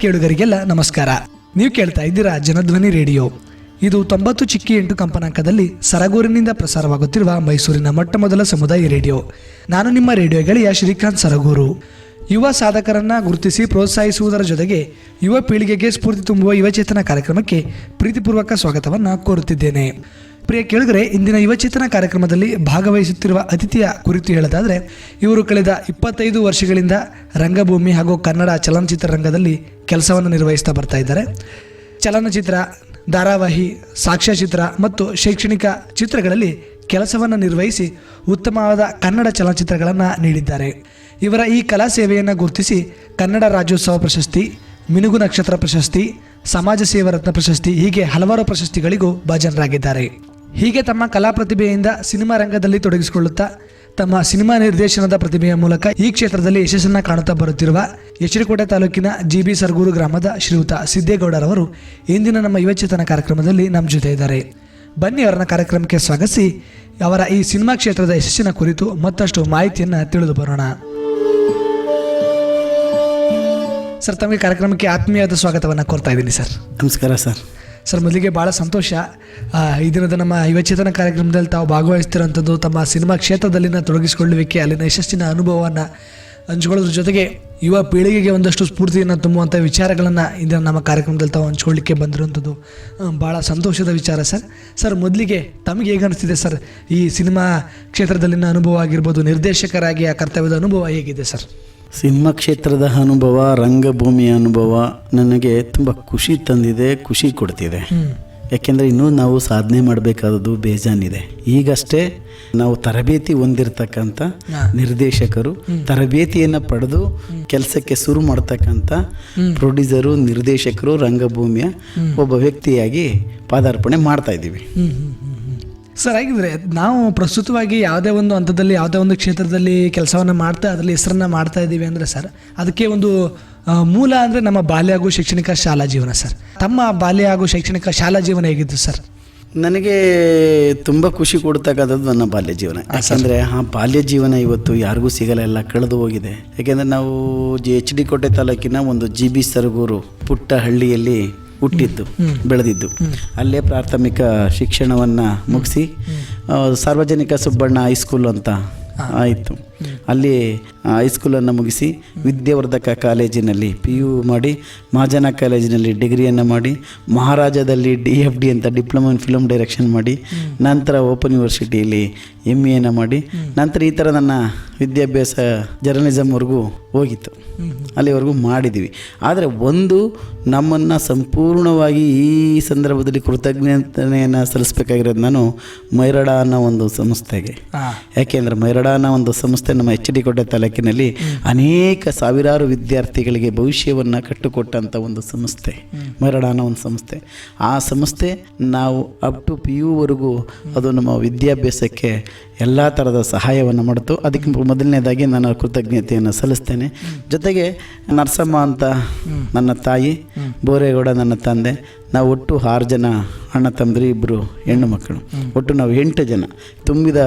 ಕೇಳುಗರಿಗೆಲ್ಲ ನಮಸ್ಕಾರ. ನೀವು ಕೇಳ್ತಾ ಇದ್ದೀರಾ ಜನಧ್ವನಿ ರೇಡಿಯೋ. ಇದು ತೊಂಬತ್ತು ಚಿಕ್ಕಿ ಎಂಟು ಕಂಪನಾಂಕದಲ್ಲಿ ಸರಗೂರಿನಿಂದ ಪ್ರಸಾರವಾಗುತ್ತಿರುವ ಮೈಸೂರಿನ ಮೊಟ್ಟ ಮೊದಲ ಸಮುದಾಯ ರೇಡಿಯೋ. ನಾನು ನಿಮ್ಮ ರೇಡಿಯೋ ಗೆಳೆಯ ಶ್ರೀಕಾಂತ್ ಸರಗೂರು. ಯುವ ಸಾಧಕರನ್ನ ಗುರುತಿಸಿ ಪ್ರೋತ್ಸಾಹಿಸುವುದರ ಜೊತೆಗೆ ಯುವ ಪೀಳಿಗೆಗೆ ಸ್ಫೂರ್ತಿ ತುಂಬುವ ಯುವಚೇತನ ಕಾರ್ಯಕ್ರಮಕ್ಕೆ ಪ್ರೀತಿಪೂರ್ವಕ ಸ್ವಾಗತವನ್ನು ಕೋರುತ್ತಿದ್ದೇನೆ. ಪ್ರಿಯ ಕೇಳಿದರೆ ಇಂದಿನ ಯುವಚೇತನ ಕಾರ್ಯಕ್ರಮದಲ್ಲಿ ಭಾಗವಹಿಸುತ್ತಿರುವ ಅತಿಥಿಯ ಕುರಿತು ಹೇಳೋದಾದರೆ, ಇವರು ಕಳೆದ ಇಪ್ಪತ್ತೈದು ವರ್ಷಗಳಿಂದ ರಂಗಭೂಮಿ ಹಾಗೂ ಕನ್ನಡ ಚಲನಚಿತ್ರ ರಂಗದಲ್ಲಿ ಕೆಲಸವನ್ನು ನಿರ್ವಹಿಸ್ತಾ ಬರ್ತಾ ಇದ್ದಾರೆ. ಚಲನಚಿತ್ರ, ಧಾರಾವಾಹಿ, ಸಾಕ್ಷ್ಯಚಿತ್ರ ಮತ್ತು ಶೈಕ್ಷಣಿಕ ಚಿತ್ರಗಳಲ್ಲಿ ಕೆಲಸವನ್ನು ನಿರ್ವಹಿಸಿ ಉತ್ತಮವಾದ ಕನ್ನಡ ಚಲನಚಿತ್ರಗಳನ್ನು ನೀಡಿದ್ದಾರೆ. ಇವರ ಈ ಕಲಾ ಸೇವೆಯನ್ನು ಗುರುತಿಸಿ ಕನ್ನಡ ರಾಜ್ಯೋತ್ಸವ ಪ್ರಶಸ್ತಿ, ಮಿನುಗು ನಕ್ಷತ್ರ ಪ್ರಶಸ್ತಿ, ಸಮಾಜ ಸೇವಾ ರತ್ನ ಪ್ರಶಸ್ತಿ, ಹೀಗೆ ಹಲವಾರು ಪ್ರಶಸ್ತಿಗಳಿಗೂ ಭಾಜನರಾಗಿದ್ದಾರೆ. ಹೀಗೆ ತಮ್ಮ ಕಲಾ ಪ್ರತಿಭೆಯಿಂದ ಸಿನಿಮಾ ರಂಗದಲ್ಲಿ ತೊಡಗಿಸಿಕೊಳ್ಳುತ್ತಾ, ತಮ್ಮ ಸಿನಿಮಾ ನಿರ್ದೇಶನದ ಪ್ರತಿಭೆಯ ಮೂಲಕ ಈ ಕ್ಷೇತ್ರದಲ್ಲಿ ಯಶಸ್ಸನ್ನು ಕಾಣುತ್ತಾ ಬರುತ್ತಿರುವ ಯಶರಿಕೋಟೆ ತಾಲೂಕಿನ ಜಿ ಬಿ ಸರ್ಗೂರು ಗ್ರಾಮದ ಶ್ರೀಯುತ ಸಿದ್ದೇಗೌಡರವರು ಇಂದಿನ ನಮ್ಮ ಯುವಚೇತನ ಕಾರ್ಯಕ್ರಮದಲ್ಲಿ ನಮ್ಮ ಜೊತೆ ಇದ್ದಾರೆ. ಬನ್ನಿ ಅವರನ್ನ ಕಾರ್ಯಕ್ರಮಕ್ಕೆ ಸ್ವಾಗತಿಸಿ. ಅವರ ಈ ಸಿನಿಮಾ ಕ್ಷೇತ್ರದ ಯಶಸ್ಸಿನ ಕುರಿತು ಮತ್ತಷ್ಟು ಮಾಹಿತಿಯನ್ನು ತಿಳಿದು ಬರೋಣ. ಸರ್, ತಮಗೆ ಕಾರ್ಯಕ್ರಮಕ್ಕೆ ಆತ್ಮೀಯವಾದ ಸ್ವಾಗತವನ್ನು ಕೋರ್ತಾ ಇದ್ದೀನಿ ಸರ್. ನಮಸ್ಕಾರ ಸರ್. ಸರ್, ಮೊದಲಿಗೆ ಭಾಳ ಸಂತೋಷ. ಈ ದಿನದ ನಮ್ಮ ಯುವಚೇತನ ಕಾರ್ಯಕ್ರಮದಲ್ಲಿ ತಾವು ಭಾಗವಹಿಸ್ತಿರೋಂಥದ್ದು ತಮ್ಮ ಸಿನಿಮಾ ಕ್ಷೇತ್ರದಲ್ಲಿನ ತೊಡಗಿಸಿಕೊಳ್ಳುವಿಕೆ, ಅಲ್ಲಿನ ಯಶಸ್ಸಿನ ಅನುಭವವನ್ನು ಹಂಚ್ಕೊಳ್ಳೋದ್ರ ಜೊತೆಗೆ ಯುವ ಪೀಳಿಗೆಗೆ ಒಂದಷ್ಟು ಸ್ಫೂರ್ತಿಯನ್ನು ತುಂಬುವಂಥ ವಿಚಾರಗಳನ್ನು ಇಂದಿನ ನಮ್ಮ ಕಾರ್ಯಕ್ರಮದಲ್ಲಿ ತಾವು ಹಂಚ್ಕೊಳ್ಳಿಕ್ಕೆ ಬಂದಿರುವಂಥದ್ದು. ಭಾಳ ಸಂತೋಷದ ವಿಚಾರ ಸರ್. ಸರ್, ಮೊದಲಿಗೆ ತಮಗೆ ಹೇಗೆ ಅನಿಸ್ತಿದೆ ಸರ್? ಈ ಸಿನಿಮಾ ಕ್ಷೇತ್ರದಲ್ಲಿನ ಅನುಭವ ಆಗಿರ್ಬೋದು ನಿರ್ದೇಶಕರಾಗಿ ಆ ಕರ್ತವ್ಯದ ಅನುಭವ ಹೇಗಿದೆ ಸರ್? ಸಿನಿಮಾ ಕ್ಷೇತ್ರದ ಅನುಭವ ರಂಗಭೂಮಿಯ ಅನುಭವ ನನಗೆ ತುಂಬ ಖುಷಿ ತಂದಿದೆ ಖುಷಿ ಕೊಡ್ತಿದೆ. ಯಾಕೆಂದರೆ ಇನ್ನೂ ನಾವು ಸಾಧನೆ ಮಾಡಬೇಕಾದದ್ದು ಬೇಜಾನಿದೆ. ಈಗಷ್ಟೇ ನಾವು ತರಬೇತಿ ಹೊಂದಿರತಕ್ಕಂಥ ನಿರ್ದೇಶಕರು ತರಬೇತಿಯನ್ನು ಪಡೆದು ಕೆಲಸಕ್ಕೆ ಶುರು ಮಾಡ್ತಕ್ಕಂಥ ಪ್ರೊಡ್ಯೂಸರು ನಿರ್ದೇಶಕರು ರಂಗಭೂಮಿಯ ಒಬ್ಬ ವ್ಯಕ್ತಿಯಾಗಿ ಪಾದಾರ್ಪಣೆ ಮಾಡ್ತಾ ಇದ್ದೀವಿ. ಸರ್ ಹಾಗಿದ್ರೆ ನಾವು ಪ್ರಸ್ತುತವಾಗಿ ಯಾವುದೇ ಒಂದು ಹಂತದಲ್ಲಿ ಯಾವುದೇ ಒಂದು ಕ್ಷೇತ್ರದಲ್ಲಿ ಕೆಲಸವನ್ನು ಮಾಡ್ತಾ ಅದರಲ್ಲಿ ಹೆಸರನ್ನ ಮಾಡ್ತಾ ಇದ್ದೀವಿ ಅಂದರೆ ಸರ್ ಅದಕ್ಕೆ ಒಂದು ಮೂಲ ಅಂದರೆ ನಮ್ಮ ಬಾಲ್ಯ ಹಾಗೂ ಶೈಕ್ಷಣಿಕ ಶಾಲಾ ಜೀವನ ಸರ್. ತಮ್ಮ ಬಾಲ್ಯ ಹಾಗೂ ಶೈಕ್ಷಣಿಕ ಶಾಲಾ ಜೀವನ ಹೇಗಿತ್ತು ಸರ್? ನನಗೆ ತುಂಬ ಖುಷಿ ಕೊಡ್ತಕ್ಕಂಥದ್ದು ನನ್ನ ಬಾಲ್ಯ ಜೀವನ. ಯಾಕಂದರೆ ಆ ಬಾಲ್ಯ ಜೀವನ ಇವತ್ತು ಯಾರಿಗೂ ಸಿಗಲ್ಲ ಎಲ್ಲ ಕಳೆದು ಹೋಗಿದೆ. ಯಾಕೆಂದರೆ ನಾವು ಜಿ ಎಚ್ ಡಿ ಕೋಟೆ ತಾಲೂಕಿನ ಒಂದು ಜಿ ಬಿ ಸರಗೂರು ಪುಟ್ಟ ಹಳ್ಳಿಯಲ್ಲಿ ಹುಟ್ಟಿದ್ದು ಬೆಳೆದಿದ್ದು. ಅಲ್ಲೇ ಪ್ರಾಥಮಿಕ ಶಿಕ್ಷಣವನ್ನು ಮುಗಿಸಿ ಸಾರ್ವಜನಿಕ ಸುಬ್ಬಣ್ಣ ಹೈಸ್ಕೂಲ್ ಅಂತ ಆಯಿತು. ಅಲ್ಲಿ ಹೈಸ್ಕೂಲನ್ನು ಮುಗಿಸಿ ವಿದ್ಯಾವರ್ಧಕ ಕಾಲೇಜಿನಲ್ಲಿ ಪಿ ಯು ಮಾಡಿ ಮಹಾಜನ ಕಾಲೇಜಿನಲ್ಲಿ ಡಿಗ್ರಿಯನ್ನು ಮಾಡಿ ಮಹಾರಾಜದಲ್ಲಿ ಡಿ ಎಫ್ ಡಿ ಅಂತ ಡಿಪ್ಲೊಮಾ ಇನ್ ಫಿಲಮ್ ಡೈರೆಕ್ಷನ್ ಮಾಡಿ ನಂತರ ಓಪನ್ ಯೂನಿವರ್ಸಿಟಿಯಲ್ಲಿ ಎಂ ಎನ್ನು ಮಾಡಿ ನಂತರ ಈ ಥರ ನನ್ನ ವಿದ್ಯಾಭ್ಯಾಸ ಜರ್ನಲಿಸಮ್ವರೆಗೂ ಹೋಗಿತ್ತು. ಅಲ್ಲಿವರೆಗೂ ಮಾಡಿದ್ದೀವಿ ಆದರೆ ಒಂದು ನಮ್ಮನ್ನು ಸಂಪೂರ್ಣವಾಗಿ ಈ ಸಂದರ್ಭದಲ್ಲಿ ಕೃತಜ್ಞತೆಯನ್ನು ಸಲ್ಲಿಸಬೇಕಾಗಿರೋದು ನಾನು ಮೈರಡ ಅನ್ನೋ ಒಂದು ಸಂಸ್ಥೆಗೆ. ಯಾಕೆಂದರೆ ಮೈರಡ ಅನ್ನೋ ಒಂದು ಸಂಸ್ಥೆ ನಮ್ಮ ಎಚ್ ಡಿ ಗೊಡ್ಡ ತಾಲೂಕಿನಲ್ಲಿ ಅನೇಕ ಸಾವಿರಾರು ವಿದ್ಯಾರ್ಥಿಗಳಿಗೆ ಭವಿಷ್ಯವನ್ನು ಕಟ್ಟಿಕೊಟ್ಟಂಥ ಒಂದು ಸಂಸ್ಥೆ ಮರಡಾನ ಅನ್ನೋ ಒಂದು ಸಂಸ್ಥೆ. ಆ ಸಂಸ್ಥೆ ನಾವು ಅಪ್ ಟು ಪಿ ಯುವರೆಗೂ ಅದು ನಮ್ಮ ವಿದ್ಯಾಭ್ಯಾಸಕ್ಕೆ ಎಲ್ಲ ಥರದ ಸಹಾಯವನ್ನು ಮಾಡಿತು. ಅದಕ್ಕೆ ಮೊದಲನೇದಾಗಿ ನಾನು ಕೃತಜ್ಞತೆಯನ್ನು ಸಲ್ಲಿಸ್ತೇನೆ. ಜೊತೆಗೆ ನರಸಮ್ಮ ಅಂತ ನನ್ನ ತಾಯಿ ಬೋರೇಗೌಡ ನನ್ನ ತಂದೆ. ನಾವು ಒಟ್ಟು ಆರು ಜನ ಅಣ್ಣ ತಂದ್ರಿ ಇಬ್ಬರು ಹೆಣ್ಣು ಮಕ್ಕಳು. ಒಟ್ಟು ನಾವು ಎಂಟು ಜನ. ತುಂಬಿದ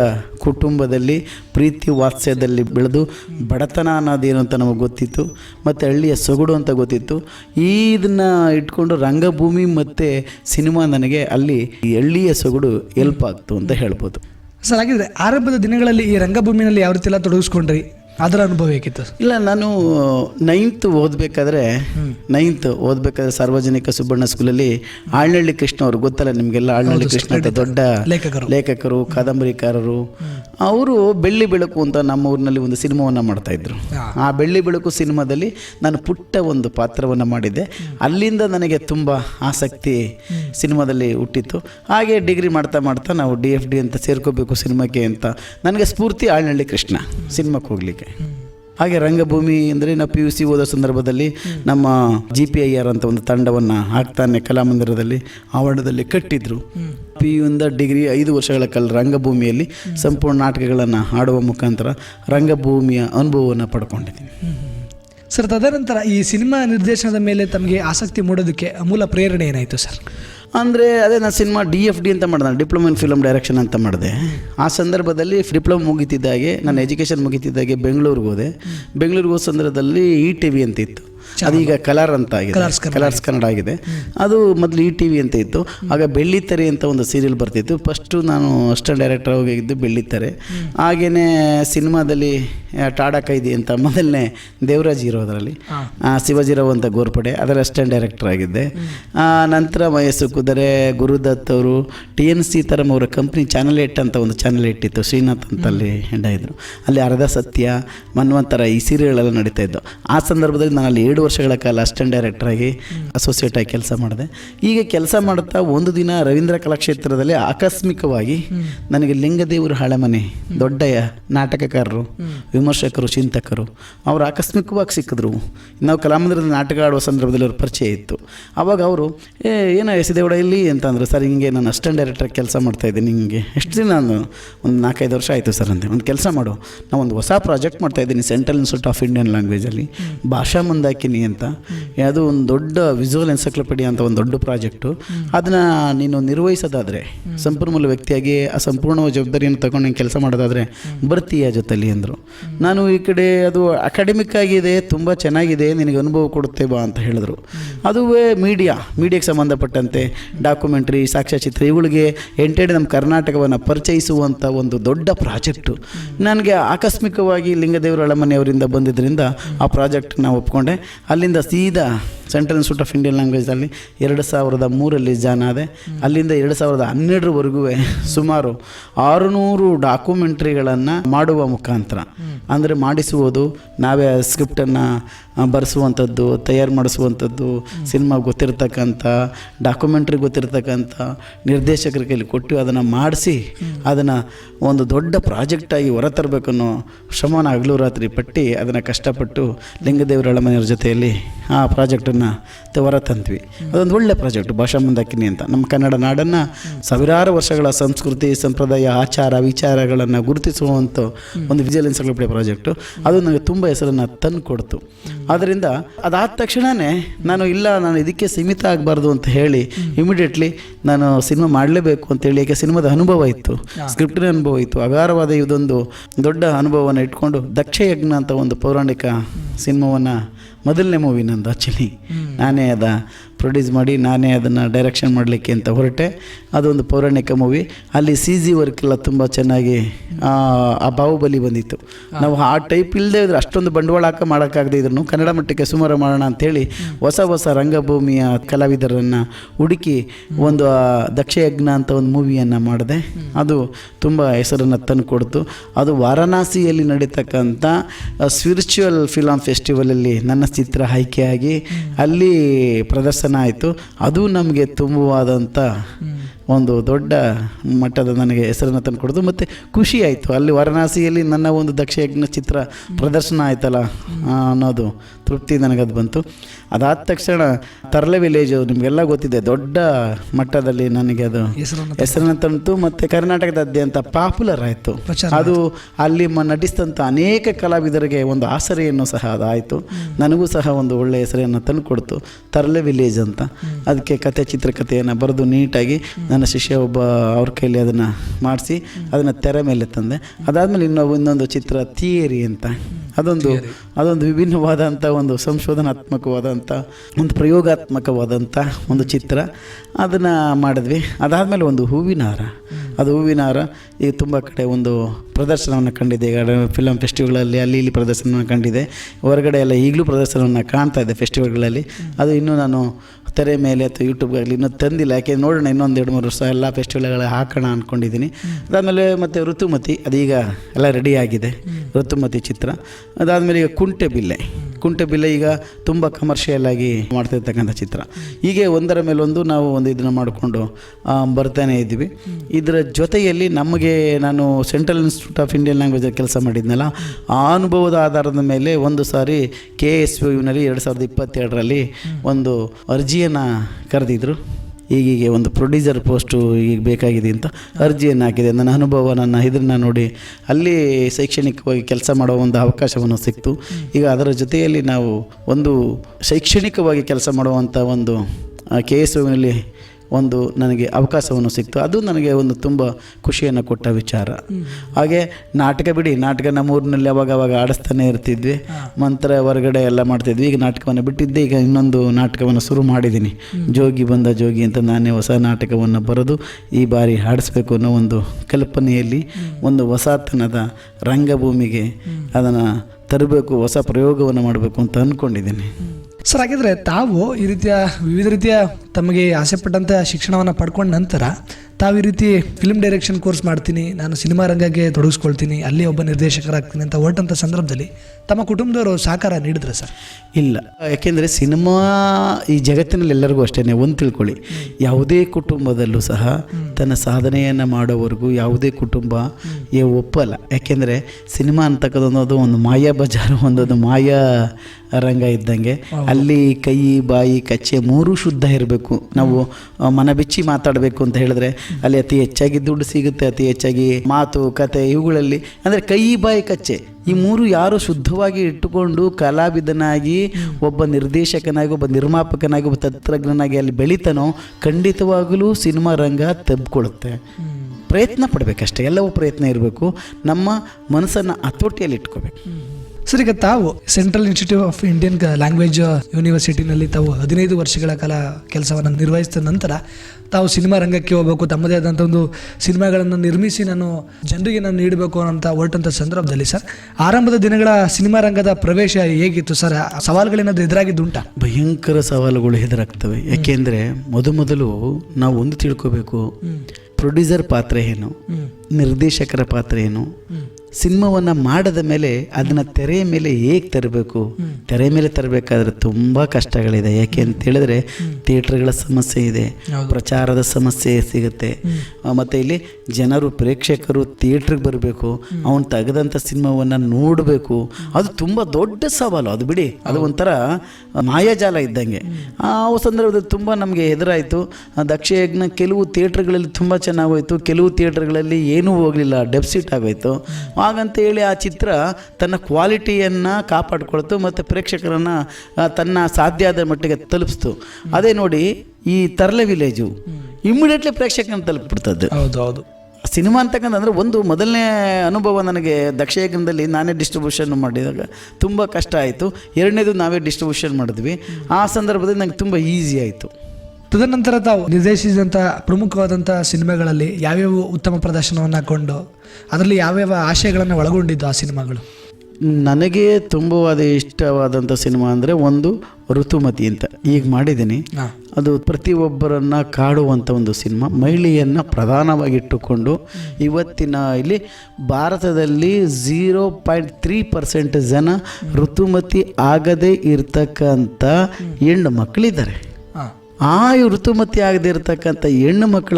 ಕುಟುಂಬದಲ್ಲಿ, ಪ್ರೀತಿ ವಾತ್ಸ್ಯದಲ್ಲಿ ಬೆಳೆದು ಬಡತನ ಅನ್ನೋದೇನು ಅಂತ ನಮಗೆ ಗೊತ್ತಿತ್ತು, ಮತ್ತು ಹಳ್ಳಿಯ ಸೊಗಡು ಅಂತ ಗೊತ್ತಿತ್ತು. ಈ ಇದನ್ನು ಇಟ್ಕೊಂಡು ರಂಗಭೂಮಿ ಮತ್ತು ಸಿನಿಮಾ ನನಗೆ ಅಲ್ಲಿ ಈ ಹಳ್ಳಿಯ ಸೊಗಡು ಎಲ್ಪ್ ಆಗ್ತು ಅಂತ ಹೇಳ್ಬೋದು. ಸರ್, ಹಾಗಿದ್ರೆ ಆರಂಭದ ದಿನಗಳಲ್ಲಿ ಈ ರಂಗಭೂಮಿನಲ್ಲಿ ಯಾವ ರೀತಿ ಎಲ್ಲ ತೊಡಗಿಸ್ಕೊಂಡ್ರಿ? ಅದರ ಅನುಭವ ಹೇಗಿತ್ತು? ಇಲ್ಲ ನಾನು ನೈನ್ತ್ ಓದಬೇಕಾದ್ರೆ ನೈನ್ತ್ ಓದಬೇಕಾದ್ರೆ ಸಾರ್ವಜನಿಕ ಸುಬ್ಬಣ್ಣ ಸ್ಕೂಲಲ್ಲಿ ಆಳ್ನಳ್ಳಿ ಕೃಷ್ಣ ಅವರು ಗೊತ್ತಲ್ಲ ನಿಮಗೆಲ್ಲ ಆಳ್ನಳ್ಳಿ ಕೃಷ್ಣ ಅಂತ ದೊಡ್ಡ ಲೇಖಕರು. ಲೇಖಕರು ಕಾದಂಬರಿಕಾರರು. ಅವರು ಬೆಳ್ಳಿ ಬೆಳಕು ಅಂತ ನಮ್ಮ ಊರಿನಲ್ಲಿ ಒಂದು ಸಿನಿಮಾವನ್ನು ಮಾಡ್ತಾಯಿದ್ರು ಆ ಬೆಳ್ಳಿ ಬೆಳಕು ಸಿನಿಮಾದಲ್ಲಿ ನಾನು ಪುಟ್ಟ ಒಂದು ಪಾತ್ರವನ್ನು ಮಾಡಿದ್ದೆ. ಅಲ್ಲಿಂದ ನನಗೆ ತುಂಬ ಆಸಕ್ತಿ ಸಿನಿಮಾದಲ್ಲಿ ಹುಟ್ಟಿತ್ತು. ಹಾಗೆ ಡಿಗ್ರಿ ಮಾಡ್ತಾ ಮಾಡ್ತಾ ನಾವು ಡಿ ಎಫ್ ಡಿ ಅಂತ ಸೇರ್ಕೋಬೇಕು ಸಿನಿಮಾಕ್ಕೆ ಅಂತ. ನನಗೆ ಸ್ಫೂರ್ತಿ ಆಳ್ನಳ್ಳಿ ಕೃಷ್ಣ ಸಿನಿಮಾಕ್ಕೆ ಹೋಗಲಿಕ್ಕೆ. ಹಾಗೆ ರಂಗಭೂಮಿ ಅಂದರೆ ನಾವು ಪಿ ಯು ಸಿ ಓದೋ ಸಂದರ್ಭದಲ್ಲಿ ನಮ್ಮ ಜಿ ಪಿ ಐ ಆರ್ ಅಂತ ಒಂದು ತಂಡವನ್ನು ಹಾಕ್ತಾನೆ ಕಲಾಮಂದಿರದಲ್ಲಿ ಆವರಣದಲ್ಲಿ ಕಟ್ಟಿದ್ರು. ಪಿ ಯುಯಿಂದ ಡಿಗ್ರಿ ಐದು ವರ್ಷಗಳ ಕಾಲ ರಂಗಭೂಮಿಯಲ್ಲಿ ಸಂಪೂರ್ಣ ನಾಟಕಗಳನ್ನು ಹಾಡುವ ಮುಖಾಂತರ ರಂಗಭೂಮಿಯ ಅನುಭವವನ್ನು ಪಡ್ಕೊಂಡಿದ್ದೀನಿ ಸರ್, ತದನಂತರ ಈ ಸಿನಿಮಾ ನಿರ್ದೇಶನದ ಮೇಲೆ ತಮಗೆ ಆಸಕ್ತಿ ಮೂಡೋದಕ್ಕೆ ಮೂಲ ಪ್ರೇರಣೆ ಏನಾಯಿತು ಸರ್? ಅಂದರೆ ಅದೇ ನಾನು ಸಿನಿಮಾ ಡಿ ಎಫ್ ಡಿ ಅಂತ ಮಾಡಿದೆ, ಡಿಪ್ಲೊಮಾ ಇನ್ ಫಿಲಮ್ ಡೈರೆಕ್ಷನ್ ಅಂತ ಮಾಡಿದೆ. ಆ ಸಂದರ್ಭದಲ್ಲಿ ಡಿಪ್ಲೊಮಾ ಮುಗಿತಿದ್ದಾಗೆ ನಾನು ಎಜುಕೇಷನ್ ಮುಗಿತಿದ್ದಾಗೆ ಬೆಂಗಳೂರಿಗೆ ಹೋದೆ. ಬೆಂಗಳೂರಿಗೆ ಹೋದ ಸಂದರ್ಭದಲ್ಲಿ ಇ ಟಿ ವಿ ಅಂತ ಇತ್ತು ಅದೀಗ ಕಲರ್ ಅಂತ ಆಗಿದೆ. ಕಲರ್ಸ್ ಕನ್ನಡ ಆಗಿದೆ. ಅದು ಮೊದಲು ಈ ಟಿ ವಿ ಅಂತ ಇತ್ತು. ಆಗ ಬೆಳ್ಳಿತೆರೆ ಅಂತ ಒಂದು ಸೀರಿಯಲ್ ಬರ್ತಿತ್ತು. ಫಸ್ಟು ನಾನು ಅಸಿಸ್ಟೆಂಟ್ ಡೈರೆಕ್ಟರ್ ಹೋಗಿದ್ದು ಬೆಳ್ಳಿತೆರೆ ಹಾಗೆಯೇ ಸಿನಿಮಾದಲ್ಲಿ ಟಾಡಾ ಕೈದಿ ಅಂತ ಮೊದಲನೇ ದೇವರಾಜ್ ಹೀರೋ ಅದರಲ್ಲಿ. ಶಿವಾಜಿರಾವ್ ಅಂತ ಗೋರ್ಪಡೆ ಅದರ ಅಸಿಸ್ಟೆಂಟ್ ಡೈರೆಕ್ಟರ್ ಆಗಿದ್ದೆ. ಆ, ನಂತರ ವಯಸ್ಸು ಕುದರೆ ಗುರುದತ್ ಅವರು ಟಿ ಎನ್ ಸೀತಾರಾಮ್ ಅವರ ಕಂಪ್ನಿ ಚಾನಲ್ ಏಟ್ ಅಂತ ಒಂದು ಚಾನಲ್ ಇಟ್ಟಿತ್ತು ಶ್ರೀನಾಥ್ ಅಂತ ಅಲ್ಲಿ ಹೆಂಡ ಇದ್ದರು ಅಲ್ಲಿ ಅರ್ಧ ಸತ್ಯ ಮನ್ವಂತರ ಈ ಸೀರಿಯಲ್ಗಳೆಲ್ಲ ನಡೀತಾ ಇದ್ದು. ಆ ಸಂದರ್ಭದಲ್ಲಿ ನಾನು ಅಲ್ಲಿ ಏಳು ವರ್ಷಗಳ ಕಾಲ ಅಸಿಸ್ಟೆಂಟ್ ಅಸೋಸಿಯೇಟ್ ಆಗಿ ಕೆಲಸ ಮಾಡಿದೆ. ಈಗ ಕೆಲಸ ಮಾಡುತ್ತಾ ಒಂದು ದಿನ ರವೀಂದ್ರ ಕಲಾಕ್ಷೇತ್ರದಲ್ಲಿ ಆಕಸ್ಮಿಕವಾಗಿ ನನಗೆ ಲಿಂಗದೇವರು ಹಳೆಮನೆ, ದೊಡ್ಡಯ್ಯ, ನಾಟಕಕಾರರು, ವಿಮರ್ಶಕರು, ಚಿಂತಕರು, ಅವರು ಆಕಸ್ಮಿಕವಾಗಿ ಸಿಕ್ಕಿದ್ರು. ನಾವು ಕಲಾಮಂದಿರದ ನಾಟಕ ಆಡುವ ಸಂದರ್ಭದಲ್ಲಿ ಅವ್ರ ಪರಿಚಯ ಇತ್ತು. ಆವಾಗ ಅವರು, ಏ, ಏನೋ ಎಸಿದೇವಡ ಇಲ್ಲಿ? ಅಂತಂದರು ಸರ್, ಹಿಂಗೆ ನಾನು ಅಸಿಸ್ಟೆಂಟ್ ಡೈರೆಕ್ಟರ್ ಕೆಲಸ ಮಾಡ್ತಾ ಇದ್ದೀನಿ ಹಿಂಗೆ ಎಷ್ಟು ದಿನ ನಾನು? ಒಂದು ನಾಲ್ಕೈದು ವರ್ಷ ಆಯಿತು ಸರ್, ಅಂದೆ. ಒಂದು ಕೆಲಸ ಮಾಡು. ನಾವು ಒಂದು ಹೊಸ ಪ್ರಾಜೆಕ್ಟ್ ಮಾಡ್ತಾ ಇದ್ದೀನಿ ಸೆಂಟ್ರಲ್ ಇನ್ಸ್ಟಿಟ್ಯೂಟ್ ಆಫ್ ಇಂಡಿಯನ್ ಲ್ಯಾಂಗ್ವೇಜಲ್ಲಿ. ಭಾಷಾ ಮುಂದಾಕಿನಿ ಅಂತ. ಅದು ಒಂದು ದೊಡ್ಡ ವಿಜುವಲ್ ಎನ್ಸೈಕ್ಲೋಪೀಡಿಯ ಅಂತ ಒಂದು ದೊಡ್ಡ ಪ್ರಾಜೆಕ್ಟು ಅದನ್ನು ನೀನು ನಿರ್ವಹಿಸೋದಾದರೆ, ಸಂಪನ್ಮೂಲ ವ್ಯಕ್ತಿಯಾಗಿ ಆ ಸಂಪೂರ್ಣ ಜವಾಬ್ದಾರಿಯನ್ನು ತಗೊಂಡು ಕೆಲಸ ಮಾಡೋದಾದರೆ ಬರ್ತೀಯ ಜೊತೆಲಿ ಅಂದರು. ನಾನು ಈ ಕಡೆ ಅದು ಅಕಾಡೆಮಿಕ್ ಆಗಿದೆ, ತುಂಬ ಚೆನ್ನಾಗಿದೆ, ನಿನಗೆ ಅನುಭವ ಕೊಡುತ್ತೆ ಬಾ ಅಂತ ಹೇಳಿದ್ರು. ಅದುವೇ ಮೀಡಿಯಾ ಮೀಡಿಯಾಗೆ ಸಂಬಂಧಪಟ್ಟಂತೆ ಡಾಕ್ಯುಮೆಂಟ್ರಿ ಸಾಕ್ಷ್ಯಚಿತ್ರ, ಇವುಗಳಿಗೆ ಎಂಟೆಡ್ ನಮ್ಮ ಕರ್ನಾಟಕವನ್ನು ಪರಿಚಯಿಸುವಂಥ ಒಂದು ದೊಡ್ಡ ಪ್ರಾಜೆಕ್ಟು ನನಗೆ ಆಕಸ್ಮಿಕವಾಗಿ ಲಿಂಗದೇವರ ಅಳಮನೆಯವರಿಂದ ಬಂದಿದ್ದರಿಂದ ಆ ಪ್ರಾಜೆಕ್ಟ್ ನಾವು ಒಪ್ಕೊಂಡೆ. ಅಲ್ಲಿಂದ ಸೀದಾ ಸೆಂಟ್ರಲ್ ಇನ್ಸ್ಟಿಟ್ಯೂಟ್ ಆಫ್ ಇಂಡಿಯನ್ ಲ್ಯಾಂಗ್ವೇಜಲ್ಲಿ ಎರಡು ಸಾವಿರದ ಮೂರಲ್ಲಿ ಜಾನ್ ಆದೆ. ಅಲ್ಲಿಂದ ಎರಡು ಸಾವಿರದ ಹನ್ನೆರಡರವರೆಗೂ ಸುಮಾರು ಆರುನೂರು ಡಾಕ್ಯುಮೆಂಟ್ರಿಗಳನ್ನು ಮಾಡುವ ಮುಖಾಂತರ. ಅಂದರೆ ಮಾಡಿಸುವುದು ನಾವೇ ಸ್ಕ್ರಿಪ್ಟನ್ನು ಬರೆಸುವಂಥದ್ದು, ತಯಾರು ಮಾಡಿಸುವಂಥದ್ದು, ಸಿನಿಮಾ ಗೊತ್ತಿರ್ತಕ್ಕಂಥ, ಡಾಕ್ಯುಮೆಂಟ್ರಿ ಗೊತ್ತಿರ್ತಕ್ಕಂಥ ನಿರ್ದೇಶಕರ ಕೈಲಿ ಕೊಟ್ಟು ಅದನ್ನು ಮಾಡಿಸಿ, ಅದನ್ನು ಒಂದು ದೊಡ್ಡ ಪ್ರಾಜೆಕ್ಟಾಗಿ ಹೊರತರಬೇಕನ್ನೋ ಶ್ರಮನ ಹಗಲು ರಾತ್ರಿ ಪಟ್ಟಿ ಅದನ್ನು ಕಷ್ಟಪಟ್ಟು ಲಿಂಗದೇವರ ಅಳಮನೆಯವ್ರ ಜೊತೆಯಲ್ಲಿ ಆ ಪ್ರಾಜೆಕ್ಟನ್ನು ಹೊರತಂದ್ವಿ ಅದೊಂದು ಒಳ್ಳೆ ಪ್ರಾಜೆಕ್ಟ್, ಭಾಷಾ ಮುಂದಕ್ಕಿನಿ ಅಂತ. ನಮ್ಮ ಕನ್ನಡ ನಾಡನ್ನು ಸಾವಿರಾರು ವರ್ಷಗಳ ಸಂಸ್ಕೃತಿ, ಸಂಪ್ರದಾಯ, ಆಚಾರ, ವಿಚಾರಗಳನ್ನು ಗುರುತಿಸುವಂಥ ಒಂದು ವಿಜಿಲೆನ್ಸ್ ಪ್ರಾಜೆಕ್ಟು. ಅದು ನನಗೆ ತುಂಬ ಹೆಸರನ್ನು ತಂದು ಕೊಡ್ತು ಆದ್ದರಿಂದ ಅದಾದ ತಕ್ಷಣವೇ ನಾನು ಇಲ್ಲ ನಾನು ಇದಕ್ಕೆ ಸೀಮಿತ ಆಗಬಾರ್ದು ಅಂತ ಹೇಳಿ ಇಮಿಡಿಯೇಟ್ಲಿ ನಾನು ಸಿನಿಮಾ ಮಾಡಲೇಬೇಕು ಅಂತೇಳಿ ಯಾಕೆ ಸಿನಿಮಾದ ಅನುಭವ ಇತ್ತು. ಸ್ಕ್ರಿಪ್ಟಿನ ಅನುಭವ ಇತ್ತು. ಅಗಾರವಾದ ಇದೊಂದು ದೊಡ್ಡ ಅನುಭವವನ್ನು ಇಟ್ಕೊಂಡು ದಕ್ಷಯಜ್ಞ ಅಂತ ಒಂದು ಪೌರಾಣಿಕ ಸಿನಿಮಾವನ್ನು ಮೊದಲನೇ ಮೂವಿ ನಂದು ಆ್ಯಕ್ಚುಲಿ ನಾನೇ ಅದ ಪ್ರೊಡ್ಯೂಸ್ ಮಾಡಿ ನಾನೇ ಅದನ್ನು ಡೈರೆಕ್ಷನ್ ಮಾಡಲಿಕ್ಕೆ ಅಂತ ಹೊರಟೆ. ಅದೊಂದು ಪೌರಾಣಿಕ ಮೂವಿ ಅಲ್ಲಿ ಸಿ ಜಿ ವರ್ಕ್ ಎಲ್ಲ ತುಂಬ ಚೆನ್ನಾಗಿ ಆ, ಬಾಹುಬಲಿ ಬಂದಿತ್ತು. ನಾವು ಆ ಟೈಪ್ ಇಲ್ಲದೆ ಇದ್ರೆ ಅಷ್ಟೊಂದು ಬಂಡವಾಳ ಹಾಕ ಮಾಡೋಕ್ಕಾಗದೇ ಇದ್ರು ಕನ್ನಡ ಮಟ್ಟಕ್ಕೆ ಸುಮಾರು ಮಾಡೋಣ ಅಂಥೇಳಿ ಹೊಸ ಹೊಸ ರಂಗಭೂಮಿಯ ಕಲಾವಿದರನ್ನು ಹುಡುಕಿ ಒಂದು ದಕ್ಷಯಜ್ಞ ಅಂತ ಒಂದು ಮೂವಿಯನ್ನು ಮಾಡಿದೆ. ಅದು ತುಂಬ ಹೆಸರನ್ನು ತಂದು ಕೊಡ್ತು ಅದು ವಾರಣಾಸಿಯಲ್ಲಿ ನಡೀತಕ್ಕಂಥ ಸ್ಪಿರಿಚುವಲ್ ಫಿಲಮ್ ಫೆಸ್ಟಿವಲಲ್ಲಿ ನನ್ನ ಚಿತ್ರ ಆಯ್ಕೆಯಾಗಿ ಅಲ್ಲಿ ಪ್ರದರ್ಶನ ಆಯಿತು ಅದು ನಮಗೆ ತುಂಬವಾದಂಥ ಒಂದು ದೊಡ್ಡ ಮಟ್ಟದ ನನಗೆ ಹೆಸರನ್ನು ತಂದು ಕೊಡೋದು. ಮತ್ತು ಖುಷಿ ಆಯಿತು. ಅಲ್ಲಿ ವಾರಣಾಸಿಯಲ್ಲಿ ನನ್ನ ಒಂದು ದಕ್ಷಯಜ್ಞ ಚಿತ್ರ ಪ್ರದರ್ಶನ ಆಯ್ತಲ್ಲ ಅನ್ನೋದು. ತೃಪ್ತಿ ನನಗದು ಬಂತು. ಅದಾದ ತಕ್ಷಣ ತರಲೆ ವಿಲೇಜು ನಿಮಗೆಲ್ಲ ಗೊತ್ತಿದೆ ದೊಡ್ಡ ಮಟ್ಟದಲ್ಲಿ ನನಗೆ ಅದು ಹೆಸರನ್ನು ಹೆಸರನ್ನು ತಂತು ಮತ್ತು ಕರ್ನಾಟಕದಾದ್ಯಂತ ಪಾಪ್ಯುಲರ್ ಆಯಿತು. ಅದು ಅಲ್ಲಿ ಮ ನಟಿಸಿದಂಥ ಅನೇಕ ಕಲಾವಿದರಿಗೆ ಒಂದು ಆಸರೆಯನ್ನು ಸಹ ಅದಾಯಿತು ನನಗೂ ಸಹ ಒಂದು ಒಳ್ಳೆಯ ಹೆಸರನ್ನು ತಂದು ಕೊಡ್ತು ತರಲೆ ವಿಲೇಜ್ ಅಂತ. ಅದಕ್ಕೆ ಕತೆ ಚಿತ್ರಕಥೆಯನ್ನು ಬರೆದು ನೀಟಾಗಿ ನನ್ನ ಶಿಷ್ಯ ಒಬ್ಬ ಅವ್ರ ಕೈಲಿ ಅದನ್ನು ಮಾಡಿಸಿ ಅದನ್ನು ತೆರೆ ಮೇಲೆ ತಂದೆ. ಅದಾದಮೇಲೆ ಇನ್ನೊಬ್ಬ ಇನ್ನೊಂದು ಚಿತ್ರ ಥಿಯರಿ ಅಂತ. ಅದೊಂದು ಅದೊಂದು ವಿಭಿನ್ನವಾದಂಥ ಒಂದು ಸಂಶೋಧನಾತ್ಮಕವಾದಂಥ ಒಂದು ಪ್ರಯೋಗಾತ್ಮಕವಾದಂಥ ಒಂದು ಚಿತ್ರ ಅದನ್ನು ಮಾಡಿದ್ವಿ. ಅದಾದಮೇಲೆ ಒಂದು ಹೂವಿನ ಹಾರ. ಅದು ಹೂವಿನ ಹಾರ ಈಗ ತುಂಬ ಕಡೆ ಒಂದು ಪ್ರದರ್ಶನವನ್ನು ಕಂಡಿದೆ. ಈಗ ಫಿಲಮ್ ಫೆಸ್ಟಿವಲಲ್ಲಿ ಅಲ್ಲಿ ಇಲ್ಲಿ ಪ್ರದರ್ಶನವನ್ನು ಕಂಡಿದೆ. ಹೊರಗಡೆ ಎಲ್ಲ ಈಗಲೂ ಪ್ರದರ್ಶನವನ್ನು ಕಾಣ್ತಾ ಇದೆ ಫೆಸ್ಟಿವಲ್ಗಳಲ್ಲಿ ಅದು ಇನ್ನೂ ನಾನು ತೆರೆ ಮೇಲೆ ಅಥವಾ ಯೂಟ್ಯೂಬ್ಗಾಗಲಿ ಇನ್ನೂ ತಂದಿಲ್ಲ. ಯಾಕೆ ನೋಡೋಣ ಇನ್ನೊಂದು ಎರಡು ಮೂರು ವರ್ಷ ಎಲ್ಲ ಫೆಸ್ಟಿವಲ್ಗಳ ಹಾಕೋಣ ಅಂದ್ಕೊಂಡಿದ್ದೀನಿ ಅದಾದಮೇಲೆ ಮತ್ತು ಋತುಮತಿ, ಅದೀಗ ಎಲ್ಲ ರೆಡಿ ಆಗಿದೆ. ಋತುಮತಿ ಚಿತ್ರ. ಅದಾದಮೇಲೆ ಈಗ ಕುಂಟೆ ಬಿಲ್ಲೆ. ಕುಂಟೆ ಬಿಲ್ಲೆ ಈಗ ತುಂಬ ಕಮರ್ಷಿಯಲ್ ಆಗಿ ಮಾಡ್ತಿರ್ತಕ್ಕಂಥ ಚಿತ್ರ. ಹೀಗೆ ಒಂದರ ಮೇಲೊಂದು ನಾವು ಒಂದು ಇದನ್ನು ಮಾಡಿಕೊಂಡು ಬರ್ತಾನೆ ಇದ್ವಿ ಇದರ ಜೊತೆಯಲ್ಲಿ ನಮಗೆ ನಾನು ಸೆಂಟ್ರಲ್ ಇನ್ಸ್ಟಿಟ್ಯೂಟ್ ಆಫ್ ಇಂಡಿಯನ್ ಲ್ಯಾಂಗ್ವೇಜಲ್ಲಿ ಕೆಲಸ ಮಾಡಿದ್ನಲ್ಲ, ಆ ಅನುಭವದ ಆಧಾರದ ಮೇಲೆ ಒಂದು ಸಾರಿ ಕೆ ಎಸ್ ಯುನಲ್ಲಿ ಎರಡು ಸಾವಿರದ ಇಪ್ಪತ್ತೆರಡರಲ್ಲಿ ಒಂದು ಅರ್ಜಿಯನ್ನು ಕರೆದಿದ್ರು. ಈಗೀಗೆ ಒಂದು ಪ್ರೊಡ್ಯೂಸರ್ ಪೋಸ್ಟು ಈಗ ಬೇಕಾಗಿದೆ ಅಂತ ಅರ್ಜಿಯನ್ನು ಹಾಕಿದೆ. ನನ್ನ ಅನುಭವ, ನನ್ನ ಇದನ್ನು ನೋಡಿ ಅಲ್ಲಿ ಶೈಕ್ಷಣಿಕವಾಗಿ ಕೆಲಸ ಮಾಡುವ ಒಂದು ಅವಕಾಶವನ್ನು ಸಿಕ್ತು. ಈಗ ಅದರ ಜೊತೆಯಲ್ಲಿ ನಾವು ಒಂದು ಶೈಕ್ಷಣಿಕವಾಗಿ ಕೆಲಸ ಮಾಡುವಂಥ ಒಂದು ಕೆ ಎಸ್ ಯುನಲ್ಲಿ ಒಂದು ನನಗೆ ಅವಕಾಶವನ್ನು ಸಿಕ್ತು. ಅದು ನನಗೆ ಒಂದು ತುಂಬ ಖುಷಿಯನ್ನು ಕೊಟ್ಟ ವಿಚಾರ. ಹಾಗೆ ನಾಟಕ ಬಿಡಿ, ನಾಟಕ ನಮ್ಮೂರಿನಲ್ಲಿ ಅವಾಗ ಅವಾಗ ಆಡಿಸ್ತಾನೆ ಇರ್ತಿದ್ವಿ. ಮಂತ್ರ ಹೊರಗಡೆ ಎಲ್ಲ ಮಾಡ್ತಿದ್ವಿ. ಈಗ ನಾಟಕವನ್ನು ಬಿಟ್ಟಿದ್ದೆ. ಈಗ ಇನ್ನೊಂದು ನಾಟಕವನ್ನು ಶುರು ಮಾಡಿದ್ದೀನಿ. ಜೋಗಿ ಬಂದ ಜೋಗಿ ಅಂತ ನಾನೇ ಹೊಸ ನಾಟಕವನ್ನು ಬರೆದು ಈ ಬಾರಿ ಹಾಡಿಸ್ಬೇಕು ಅನ್ನೋ ಒಂದು ಕಲ್ಪನೆಯಲ್ಲಿ ಒಂದು ಹೊಸತನದ ರಂಗಭೂಮಿಗೆ ಅದನ್ನು ತರಬೇಕು, ಹೊಸ ಪ್ರಯೋಗವನ್ನು ಮಾಡಬೇಕು ಅಂತ ಅಂದ್ಕೊಂಡಿದ್ದೀನಿ. ಸರ್ ಹಾಗಿದ್ರೆ ತಾವು ಈ ರೀತಿಯ ವಿವಿಧ ರೀತಿಯ ತಮಗೆ ಆಸೆ ಪಟ್ಟಂಥ ಶಿಕ್ಷಣವನ್ನು ಪಡ್ಕೊಂಡ ನಂತರ ತಾವು ಈ ರೀತಿ ಫಿಲ್ಮ್ ಡೈರೆಕ್ಷನ್ ಕೋರ್ಸ್ ಮಾಡ್ತೀನಿ, ನಾನು ಸಿನಿಮಾ ರಂಗಕ್ಕೆ ತೊಡಗಿಸ್ಕೊಳ್ತೀನಿ, ಅಲ್ಲಿ ಒಬ್ಬ ನಿರ್ದೇಶಕರಾಗ್ತೀನಿ ಅಂತ ಹೊರಟಂಥ ಸಂದರ್ಭದಲ್ಲಿ ತಮ್ಮ ಕುಟುಂಬದವರು ಸಹಕಾರ ನೀಡಿದ್ರೆ ಸರ್ ಇಲ್ಲ. ಯಾಕೆಂದರೆ ಸಿನಿಮಾ ಈ ಜಗತ್ತಿನಲ್ಲಿ ಎಲ್ಲರಿಗೂ ಅಷ್ಟೇ ಒಂದು ತಿಳ್ಕೊಳ್ಳಿ. ಯಾವುದೇ ಕುಟುಂಬದಲ್ಲೂ ಸಹ ತನ್ನ ಸಾಧನೆಯನ್ನು ಮಾಡೋವರೆಗೂ ಯಾವುದೇ ಕುಟುಂಬ ಏ ಒಪ್ಪಲ್ಲ. ಯಾಕೆಂದರೆ ಸಿನಿಮಾ ಅಂತಕ್ಕಂಥದ್ದು ಒಂದು ಮಾಯಾ ಬಜಾರ್ ಒಂದೊಂದು ಮಾಯಾ ರಂಗ ಇದ್ದಂಗೆ. ಅಲ್ಲಿ ಕೈ ಬಾಯಿ ಕಚ್ಚೆ ಮೂರೂ ಶುದ್ಧ ಇರಬೇಕು. ನಾವು ಮನ ಬಿಚ್ಚಿ ಮಾತಾಡಬೇಕು ಅಂತ ಹೇಳಿದ್ರೆ ಅಲ್ಲಿ ಅತಿ ಹೆಚ್ಚಾಗಿ ದುಡ್ಡು ಸಿಗುತ್ತೆ ಅತಿ ಹೆಚ್ಚಾಗಿ ಮಾತು ಕತೆ ಇವುಗಳಲ್ಲಿ. ಅಂದರೆ ಕೈ ಬಾಯಿ ಕಚ್ಚೆ ಈ ಮೂರು ಯಾರು ಶುದ್ಧವಾಗಿ ಇಟ್ಟುಕೊಂಡು ಕಲಾವಿದನಾಗಿ ಒಬ್ಬ ನಿರ್ದೇಶಕನಾಗಿ ಒಬ್ಬ ನಿರ್ಮಾಪಕನಾಗಿ ಒಬ್ಬ ತಂತ್ರಜ್ಞನಾಗಿ ಅಲ್ಲಿ ಬೆಳಿತಾನೋ ಖಂಡಿತವಾಗಲೂ ಸಿನಿಮಾ ರಂಗ ತೆಬ್ಕೊಳ್ಳುತ್ತೆ. ಪ್ರಯತ್ನ ಪಡಬೇಕಷ್ಟೇ. ಎಲ್ಲವೂ ಪ್ರಯತ್ನ ಇರಬೇಕು. ನಮ್ಮ ಮನಸ್ಸನ್ನು ಹತೋಟಿಯಲ್ಲಿ ಇಟ್ಕೋಬೇಕು. ಸರ್ ಈಗ ತಾವು central institute of Indian language ಯೂನಿವರ್ಸಿಟಿನಲ್ಲಿ ತಾವು ಹದಿನೈದು ವರ್ಷಗಳ ಕಾಲ ಕೆಲಸವನ್ನು ನಿರ್ವಹಿಸಿದ ನಂತರ ತಾವು ಸಿನಿಮಾ ರಂಗಕ್ಕೆ ಹೋಗಬೇಕು ತಮ್ಮದೇ ಆದಂಥ ಒಂದು ಸಿನಿಮಾಗಳನ್ನು ನಿರ್ಮಿಸಿ ನಾನು ಜನರಿಗೆ ನಾನು ನೀಡಬೇಕು ಅಂತ ಹೊರಟಂಥ ಸಂದರ್ಭದಲ್ಲಿ ಸರ್ ಆರಂಭದ ದಿನಗಳ ಸಿನಿಮಾ ರಂಗದ ಪ್ರವೇಶ ಹೇಗಿತ್ತು ಸರ್? ಸವಾಲುಗಳೇನಾದರೂ ಎದುರಾಗಿದ್ದುಂಟಾ ಭಯಂಕರ ಸವಾಲುಗಳು ಎದುರಾಗ್ತವೆ. ಯಾಕೆಂದರೆ ಮೊದಮೊದಲು ನಾವು ಒಂದು ತಿಳ್ಕೋಬೇಕು. ಪ್ರೊಡ್ಯೂಸರ್ ಪಾತ್ರ ಏನು? ನಿರ್ದೇಶಕರ ಪಾತ್ರ ಏನು? ಸಿನಿಮಾವನ್ನು ಮಾಡದ ಮೇಲೆ ಅದನ್ನು ತೆರೆಯ ಮೇಲೆ ಹೇಗೆ ತರಬೇಕು? ತೆರೆ ಮೇಲೆ ತರಬೇಕಾದ್ರೆ ತುಂಬ ಕಷ್ಟಗಳಿದೆ. ಯಾಕೆ ಅಂತ ಹೇಳಿದ್ರೆ ಥಿಯೇಟ್ರ್ಗಳ ಸಮಸ್ಯೆ ಇದೆ. ಪ್ರಚಾರದ ಸಮಸ್ಯೆ ಸಿಗುತ್ತೆ. ಮತ್ತು ಇಲ್ಲಿ ಜನರು ಪ್ರೇಕ್ಷಕರು ಥಿಯೇಟ್ರಿಗೆ ಬರಬೇಕು. ಅವನು ತೆಗೆದಂಥ ಸಿನಿಮಾವನ್ನು ನೋಡಬೇಕು. ಅದು ತುಂಬ ದೊಡ್ಡ ಸವಾಲು. ಅದು ಬಿಡಿ. ಅದು ಒಂಥರ ಮಾಯಾಜಾಲ ಇದ್ದಂಗೆ. ಆ ಸಂದರ್ಭದಲ್ಲಿ ತುಂಬ ನಮಗೆ ಎದುರಾಯಿತು ದಕ್ಷಯಜ್ಞ ದಕ್ಷ ಯಜ್ಞ ಕೆಲವು ಥಿಯೇಟ್ರ್ಗಳಲ್ಲಿ ತುಂಬ ಚೆನ್ನಾಗೋಯ್ತು ಕೆಲವು ಥಿಯೇಟ್ರ್ಗಳಲ್ಲಿ ಏನೂ ಹೋಗಲಿಲ್ಲ. ಡೆಪ್ಸಿಟ್ ಆಗೋಯ್ತು. ಹಾಗಂತ ಹೇಳಿ ಆ ಚಿತ್ರ ತನ್ನ ಕ್ವಾಲಿಟಿಯನ್ನು ಕಾಪಾಡಿಕೊಳ್ತು ಮತ್ತು ಪ್ರೇಕ್ಷಕರನ್ನು ತನ್ನ ಸಾಧ್ಯ ಆದ ಮಟ್ಟಿಗೆ ತಲುಪಿಸ್ತು. ಅದೇ ನೋಡಿ ಈ ತರಲೆ ವಿಲೇಜು ಇಮ್ಮಿಡಿಯೇಟ್ಲಿ ಪ್ರೇಕ್ಷಕನ ತಲುಪಿಬಿಡ್ತದ್ದು. ಹೌದು ಹೌದು ಸಿನಿಮಾ ಅಂತಕ್ಕಂತಂದರೆ ಒಂದು ಮೊದಲನೇ ಅನುಭವ ನನಗೆ ದಕ್ಷಯಜ್ಞದಲ್ಲಿ ನಾನೇ ಡಿಸ್ಟ್ರಿಬ್ಯೂಷನ್ ಮಾಡಿದಾಗ ತುಂಬ ಕಷ್ಟ ಆಯಿತು. ಎರಡನೇದು ನಾವೇ ಡಿಸ್ಟ್ರಿಬ್ಯೂಷನ್ ಮಾಡಿದ್ವಿ. ಆ ಸಂದರ್ಭದಲ್ಲಿ ನನಗೆ ತುಂಬ ಈಸಿ ಆಯಿತು. ತದನಂತರ ತಾವು ನಿರ್ದೇಶಿಸಿದಂಥ ಪ್ರಮುಖವಾದಂಥ ಸಿನಿಮಾಗಳಲ್ಲಿ ಯಾವ್ಯಾವ ಉತ್ತಮ ಪ್ರದರ್ಶನವನ್ನು ಕೊಂಡು ಅದರಲ್ಲಿ ಯಾವ್ಯಾವ ಆಶಯಗಳನ್ನು ಒಳಗೊಂಡಿದ್ದು ಆ ಸಿನಿಮಾಗಳು? ನನಗೆ ತುಂಬವಾದ ಇಷ್ಟವಾದಂಥ ಸಿನಿಮಾ ಅಂದರೆ ಒಂದು ಋತುಮತಿ ಅಂತ. ಈಗ ಮಾಡಿದ್ದೀನಿ. ಅದು ಪ್ರತಿಯೊಬ್ಬರನ್ನ ಕಾಡುವಂಥ ಒಂದು ಸಿನಿಮಾ. ಮಹಿಳೆಯನ್ನು ಪ್ರಧಾನವಾಗಿಟ್ಟುಕೊಂಡು ಇವತ್ತಿನ ಇಲ್ಲಿ ಭಾರತದಲ್ಲಿ ಝೀರೋ ಪಾಯಿಂಟ್ ತ್ರೀ ಪರ್ಸೆಂಟ್ ಜನ ಋತುಮತಿ ಆಗದೇ ಇರ್ತಕ್ಕಂಥ ಹೆಣ್ಣು ಮಕ್ಕಳಿದ್ದಾರೆ ಆ ಋತುಮತಿ ಆಗದೇ ಇರತಕ್ಕಂಥ ಹೆಣ್ಣು ಮಕ್ಕಳ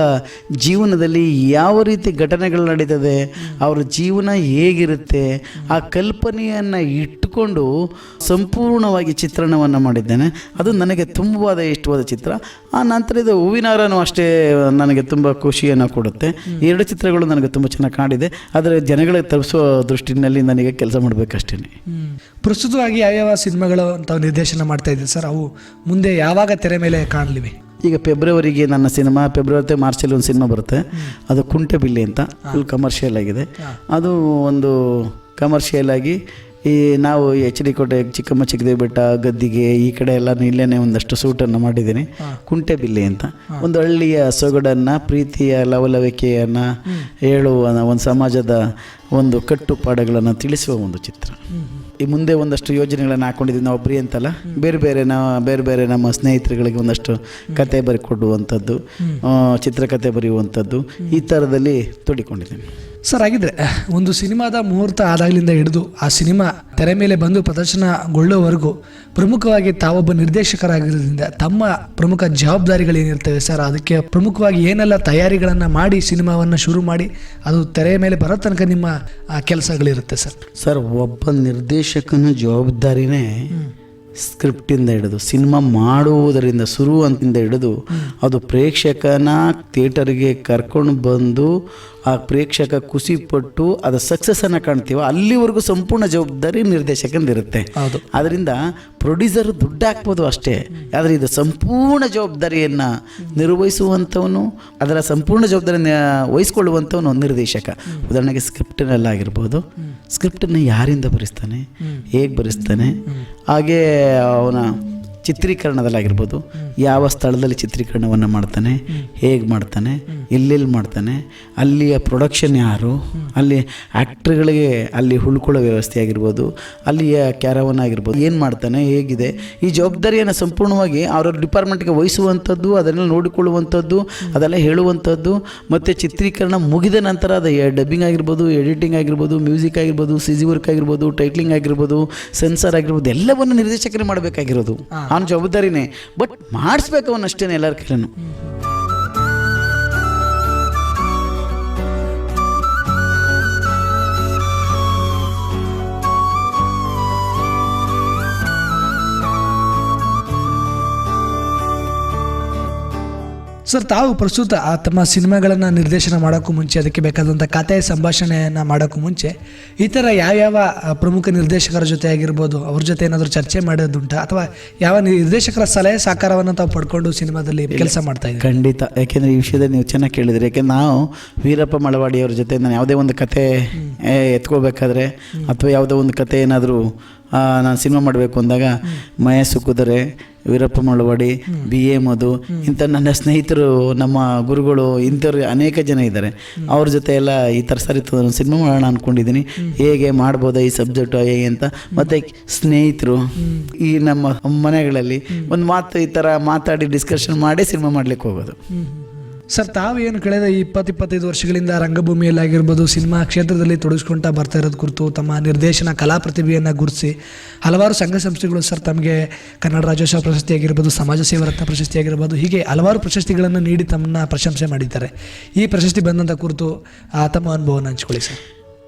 ಜೀವನದಲ್ಲಿ ಯಾವ ರೀತಿ ಘಟನೆಗಳು ನಡೀತದೆ, ಅವರ ಜೀವನ ಹೇಗಿರುತ್ತೆ, ಆ ಕಲ್ಪನೆಯನ್ನು ಇಟ್ಟುಕೊಂಡು ಸಂಪೂರ್ಣವಾಗಿ ಚಿತ್ರಣವನ್ನು ಮಾಡಿದ್ದೇನೆ. ಅದು ನನಗೆ ತುಂಬವಾದ ಇಷ್ಟವಾದ ಚಿತ್ರ. ಆ ನಂತರ ಇದು ಹೂವಿನಾರನೂ ಅಷ್ಟೇ ನನಗೆ ತುಂಬ ಖುಷಿಯನ್ನು ಕೊಡುತ್ತೆ. ಎರಡು ಚಿತ್ರಗಳು ನನಗೆ ತುಂಬ ಚೆನ್ನಾಗಿ ಕಾಣಿದೆ. ಆದರೆ ಜನಗಳಿಗೆ ತಲುಪಿಸೋ ದೃಷ್ಟಿನಲ್ಲಿ ನನಗೆ ಕೆಲಸ ಮಾಡಬೇಕಷ್ಟೇ ಪ್ರಸ್ತುತವಾಗಿ ಯಾವ್ಯಾವ ಸಿನಿಮಾಗಳು ಅಂತ ನಿರ್ದೇಶನ ಮಾಡ್ತಾ ಇದ್ದೀನಿ ಸರ್? ಅವು ಮುಂದೆ ಯಾವಾಗ ತೆರೆ ಮೇಲೆ ಕಾಣಲಿವೆ ಈಗ ಫೆಬ್ರವರಿಗೆ ನನ್ನ ಸಿನಿಮಾ ಫೆಬ್ರವರಿ ಮಾರ್ಚಲ್ಲಿ ಒಂದು ಸಿನಿಮಾ ಬರುತ್ತೆ. ಅದು ಕುಂಟೆಬಿಲ್ಲಿ ಅಂತ ಫುಲ್ ಕಮರ್ಷಿಯಲ್ ಆಗಿದೆ. ಅದು ಒಂದು ಕಮರ್ಷಿಯಲ್ ಆಗಿ ಈ ನಾವು ಎಚ್ ಡಿ ಕೋಟೆ ಚಿಕ್ಕಮ್ಮ ಚಿಕ್ಕದೇ ಬೆಟ್ಟ ಗದ್ದಿಗೆ ಈ ಕಡೆ ಎಲ್ಲ ಇಲ್ಲೇ ಒಂದಷ್ಟು ಸೂಟನ್ನು ಮಾಡಿದ್ದೀನಿ. ಕುಂಟೆಬಿಲ್ಲಿ ಅಂತ. ಒಂದು ಹಳ್ಳಿಯ ಸೊಗಡನ್ನು ಪ್ರೀತಿಯ ಲವಲವಿಕೆಯನ್ನು ಹೇಳುವ ಒಂದು ಸಮಾಜದ ಒಂದು ಕಟ್ಟುಪಾಡುಗಳನ್ನು ತಿಳಿಸುವ ಒಂದು ಚಿತ್ರ. ಈ ಮುಂದೆ ಒಂದಷ್ಟು ಯೋಜನೆಗಳನ್ನು ಹಾಕೊಂಡಿದ್ದೀವಿ. ನಾವು ಒಬ್ಬರಿ ಅಂತಲ್ಲ ಬೇರೆ ಬೇರೆ ನಾವು ಬೇರೆ ಬೇರೆ ನಮ್ಮ ಸ್ನೇಹಿತರುಗಳಿಗೆ ಒಂದಷ್ಟು ಕತೆ ಬರೆಕೊಡುವಂಥದ್ದು ಚಿತ್ರಕತೆ ಚಿತ್ರಕಥೆ ಬರೆಯುವಂಥದ್ದು ಈ ಥರದಲ್ಲಿ ತೊಡಿಕೊಂಡಿದ್ದೀನಿ. ಸರ್ ಆಗಿದ್ರೆ ಒಂದು ಸಿನಿಮಾದ ಮುಹೂರ್ತ ಆದಾಗಲಿಂದ ಹಿಡಿದು ಆ ಸಿನಿಮಾ ತೆರೆ ಮೇಲೆ ಬಂದು ಪ್ರದರ್ಶನಗೊಳ್ಳುವವರೆಗೂ ಪ್ರಮುಖವಾಗಿ ತಾವೊಬ್ಬ ನಿರ್ದೇಶಕರಾಗಿರೋದ್ರಿಂದ ತಮ್ಮ ಪ್ರಮುಖ ಜವಾಬ್ದಾರಿಗಳೇನಿರ್ತವೆ ಸರ್? ಅದಕ್ಕೆ ಪ್ರಮುಖವಾಗಿ ಏನೆಲ್ಲ ತಯಾರಿಗಳನ್ನು ಮಾಡಿ ಸಿನಿಮಾವನ್ನು ಶುರು ಮಾಡಿ ಅದು ತೆರೆಯ ಮೇಲೆ ಬರೋ ತನಕ ನಿಮ್ಮ ಆ, ಕೆಲಸಗಳಿರುತ್ತೆ ಸರ್? ಸರ್ ಒಬ್ಬ ನಿರ್ದೇಶಕನ ಜವಾಬ್ದಾರಿನೇ ಸ್ಕ್ರಿಪ್ಟಿಂದ ಹಿಡಿದು ಸಿನಿಮಾ ಮಾಡುವುದರಿಂದ ಶುರು ಅಂತಿಂದ ಹಿಡಿದು ಅದು ಪ್ರೇಕ್ಷಕನ ಥಿಯೇಟರ್ಗೆ ಕರ್ಕೊಂಡು ಬಂದು ಆ ಪ್ರೇಕ್ಷಕ ಖುಷಿಪಟ್ಟು ಅದು ಸಕ್ಸಸ್ಸನ್ನು ಕಾಣ್ತೀವೋ ಅಲ್ಲಿವರೆಗೂ ಸಂಪೂರ್ಣ ಜವಾಬ್ದಾರಿ ನಿರ್ದೇಶಕಂದಿರುತ್ತೆ. ಹೌದು. ಅದರಿಂದ ಪ್ರೊಡ್ಯೂಸರ್ ದುಡ್ಡು ಹಾಕ್ಬೋದು ಅಷ್ಟೇ. ಆದರೆ ಇದು ಸಂಪೂರ್ಣ ಜವಾಬ್ದಾರಿಯನ್ನು ನಿರ್ವಹಿಸುವಂಥವನು ಅದರ ಸಂಪೂರ್ಣ ಜವಾಬ್ದಾರಿಯನ್ನು ವಹಿಸ್ಕೊಳ್ಳುವಂಥವನು ನಿರ್ದೇಶಕ. ಉದಾಹರಣೆಗೆ ಸ್ಕ್ರಿಪ್ಟನಲ್ಲಾಗಿರ್ಬೋದು ಸ್ಕ್ರಿಪ್ಟನ್ನು ಯಾರಿಂದ ಬರೆಸ್ತಾನೆ? ಹೇಗೆ ಬರೆಸ್ತಾನೆ? ಹಾಗೇ ಅವನ ಚಿತ್ರೀಕರಣದಲ್ಲಾಗಿರ್ಬೋದು ಯಾವ ಸ್ಥಳದಲ್ಲಿ ಚಿತ್ರೀಕರಣವನ್ನು ಮಾಡ್ತಾನೆ ಹೇಗೆ ಮಾಡ್ತಾನೆ ಎಲ್ಲೆಲ್ಲಿ ಮಾಡ್ತಾನೆ ಅಲ್ಲಿಯ ಪ್ರೊಡಕ್ಷನ್ ಯಾರು ಅಲ್ಲಿ ಆ್ಯಕ್ಟ್ರ್ಗಳಿಗೆ ಅಲ್ಲಿ ಉಳ್ಕೊಳ್ಳೋ ವ್ಯವಸ್ಥೆ ಆಗಿರ್ಬೋದು ಅಲ್ಲಿಯ ಕ್ಯಾರವನ್ ಆಗಿರ್ಬೋದು ಏನು ಮಾಡ್ತಾನೆ ಹೇಗಿದೆ ಈ ಜವಾಬ್ದಾರಿಯನ್ನು ಸಂಪೂರ್ಣವಾಗಿ ಅವರ ಡಿಪಾರ್ಟ್ಮೆಂಟ್ಗೆ ವಹಿಸುವಂಥದ್ದು ಅದನ್ನೆಲ್ಲ ನೋಡಿಕೊಳ್ಳುವಂಥದ್ದು ಅದೆಲ್ಲ ಹೇಳುವಂಥದ್ದು ಮತ್ತು ಚಿತ್ರೀಕರಣ ಮುಗಿದ ನಂತರ ಅದು ಡಬ್ಬಿಂಗ್ ಆಗಿರ್ಬೋದು ಎಡಿಟಿಂಗ್ ಆಗಿರ್ಬೋದು ಮ್ಯೂಸಿಕ್ ಆಗಿರ್ಬೋದು ಸಿಜಿ ವರ್ಕ್ ಆಗಿರ್ಬೋದು ಟೈಟ್ಲಿಂಗ್ ಆಗಿರ್ಬೋದು ಸೆನ್ಸರ್ ಆಗಿರ್ಬೋದು ಎಲ್ಲವನ್ನು ನಿರ್ದೇಶಕರೇ ಮಾಡಬೇಕಾಗಿರೋದು. ಅವನ ಜವಾಬ್ದಾರಿನೇ. ಬಟ್ ಮಾಡಿಸ್ಬೇಕು ಅವನಷ್ಟೇ ಎಲ್ಲರ ಕೈಲೂ ಸರ್ ತಾವು ಪ್ರಸ್ತುತ ಆ ತಮ್ಮ ಸಿನಿಮಾಗಳನ್ನು ನಿರ್ದೇಶನ ಮಾಡೋಕ್ಕೂ ಮುಂಚೆ ಅದಕ್ಕೆ ಬೇಕಾದಂಥ ಕತೆ ಸಂಭಾಷಣೆಯನ್ನು ಮಾಡೋಕ್ಕೂ ಮುಂಚೆ ಈ ಥರ ಯಾವ್ಯಾವ ಪ್ರಮುಖ ನಿರ್ದೇಶಕರ ಜೊತೆ ಆಗಿರ್ಬೋದು ಅವ್ರ ಜೊತೆ ಏನಾದರೂ ಚರ್ಚೆ ಮಾಡೋದುಂಟ? ಅಥವಾ ಯಾವ ನಿರ್ದೇಶಕರ ಸಲಹೆ ಸಹಕಾರವನ್ನು ತಾವು ಪಡ್ಕೊಂಡು ಸಿನಿಮಾದಲ್ಲಿ ಕೆಲಸ ಮಾಡ್ತಾ ಇದ್ದೀವಿ ಖಂಡಿತ. ಯಾಕೆಂದರೆ ಈ ವಿಷಯದಲ್ಲಿ ನೀವು ಚೆನ್ನಾಗಿ ಕೇಳಿದ್ರಿ. ಯಾಕೆಂದ್ರೆ ನಾವು ವೀರಪ್ಪ ಮಳವಾಡಿಯವ್ರ ಜೊತೆ ನಾನು ಯಾವುದೇ ಒಂದು ಕತೆ ಎತ್ಕೋಬೇಕಾದ್ರೆ ಅಥವಾ ಯಾವುದೋ ಒಂದು ಕತೆ ಏನಾದರೂ ನಾನು ಸಿನಿಮಾ ಮಾಡಬೇಕು ಅಂದಾಗ ಮಹೇಶ್ ಕುದುರೆ, ವೀರಪ್ಪ ಮಳವಾಡಿ ಬಿ ಎ ಮಧು, ಇಂಥ ನನ್ನ ಸ್ನೇಹಿತರು, ನಮ್ಮ ಗುರುಗಳು, ಇಂಥವ್ರು ಅನೇಕ ಜನ ಇದ್ದಾರೆ. ಅವ್ರ ಜೊತೆ ಎಲ್ಲ ಈ ಥರ ಸರಿ ಸಿನಿಮಾ ಮಾಡೋಣ ಅಂದ್ಕೊಂಡಿದ್ದೀನಿ ಹೇಗೆ ಮಾಡ್ಬೋದಾ ಈ ಸಬ್ಜೆಕ್ಟು ಹೇಗೆ ಅಂತ. ಮತ್ತು ಸ್ನೇಹಿತರು, ಈ ನಮ್ಮ ಮನೆಗಳಲ್ಲಿ ಒಂದು ಮಾತು ಈ ಥರ ಮಾತಾಡಿ ಡಿಸ್ಕಷನ್ ಮಾಡಿ ಸಿನಿಮಾ ಮಾಡ್ಲಿಕ್ಕೆ ಹೋಗೋದು. ಸರ್ ತಾವು ಏನು ಕಳೆದ ಇಪ್ಪತ್ತು ಇಪ್ಪತ್ತೈದು ವರ್ಷಗಳಿಂದ ರಂಗಭೂಮಿಯಲ್ಲಿ ಆಗಿರ್ಬೋದು ಸಿನಿಮಾ ಕ್ಷೇತ್ರದಲ್ಲಿ ತೊಡಗಿಸ್ಕೊಂತ ಬರ್ತಾ ಇರೋದು ಕುರಿತು ತಮ್ಮ ನಿರ್ದೇಶನ ಕಲಾ ಪ್ರತಿಭೆಯನ್ನು ಗುರುತಿಸಿ ಹಲವಾರು ಸಂಘ ಸಂಸ್ಥೆಗಳು ಸರ್ ತಮಗೆ ಕನ್ನಡ ರಾಜ್ಯೋತ್ಸವ ಪ್ರಶಸ್ತಿ ಆಗಿರ್ಬೋದು ಸಮಾಜ ಸೇವಾ ರತ್ನ ಪ್ರಶಸ್ತಿ ಆಗಿರ್ಬೋದು ಹೀಗೆ ಹಲವಾರು ಪ್ರಶಸ್ತಿಗಳನ್ನು ನೀಡಿ ತಮ್ಮನ್ನ ಪ್ರಶಂಸೆ ಮಾಡಿದ್ದಾರೆ. ಈ ಪ್ರಶಸ್ತಿ ಬಂದಂಥ ಕುರಿತು ತಮ್ಮ ಅನುಭವವನ್ನು ಹಂಚ್ಕೊಳ್ಳಿ ಸರ್.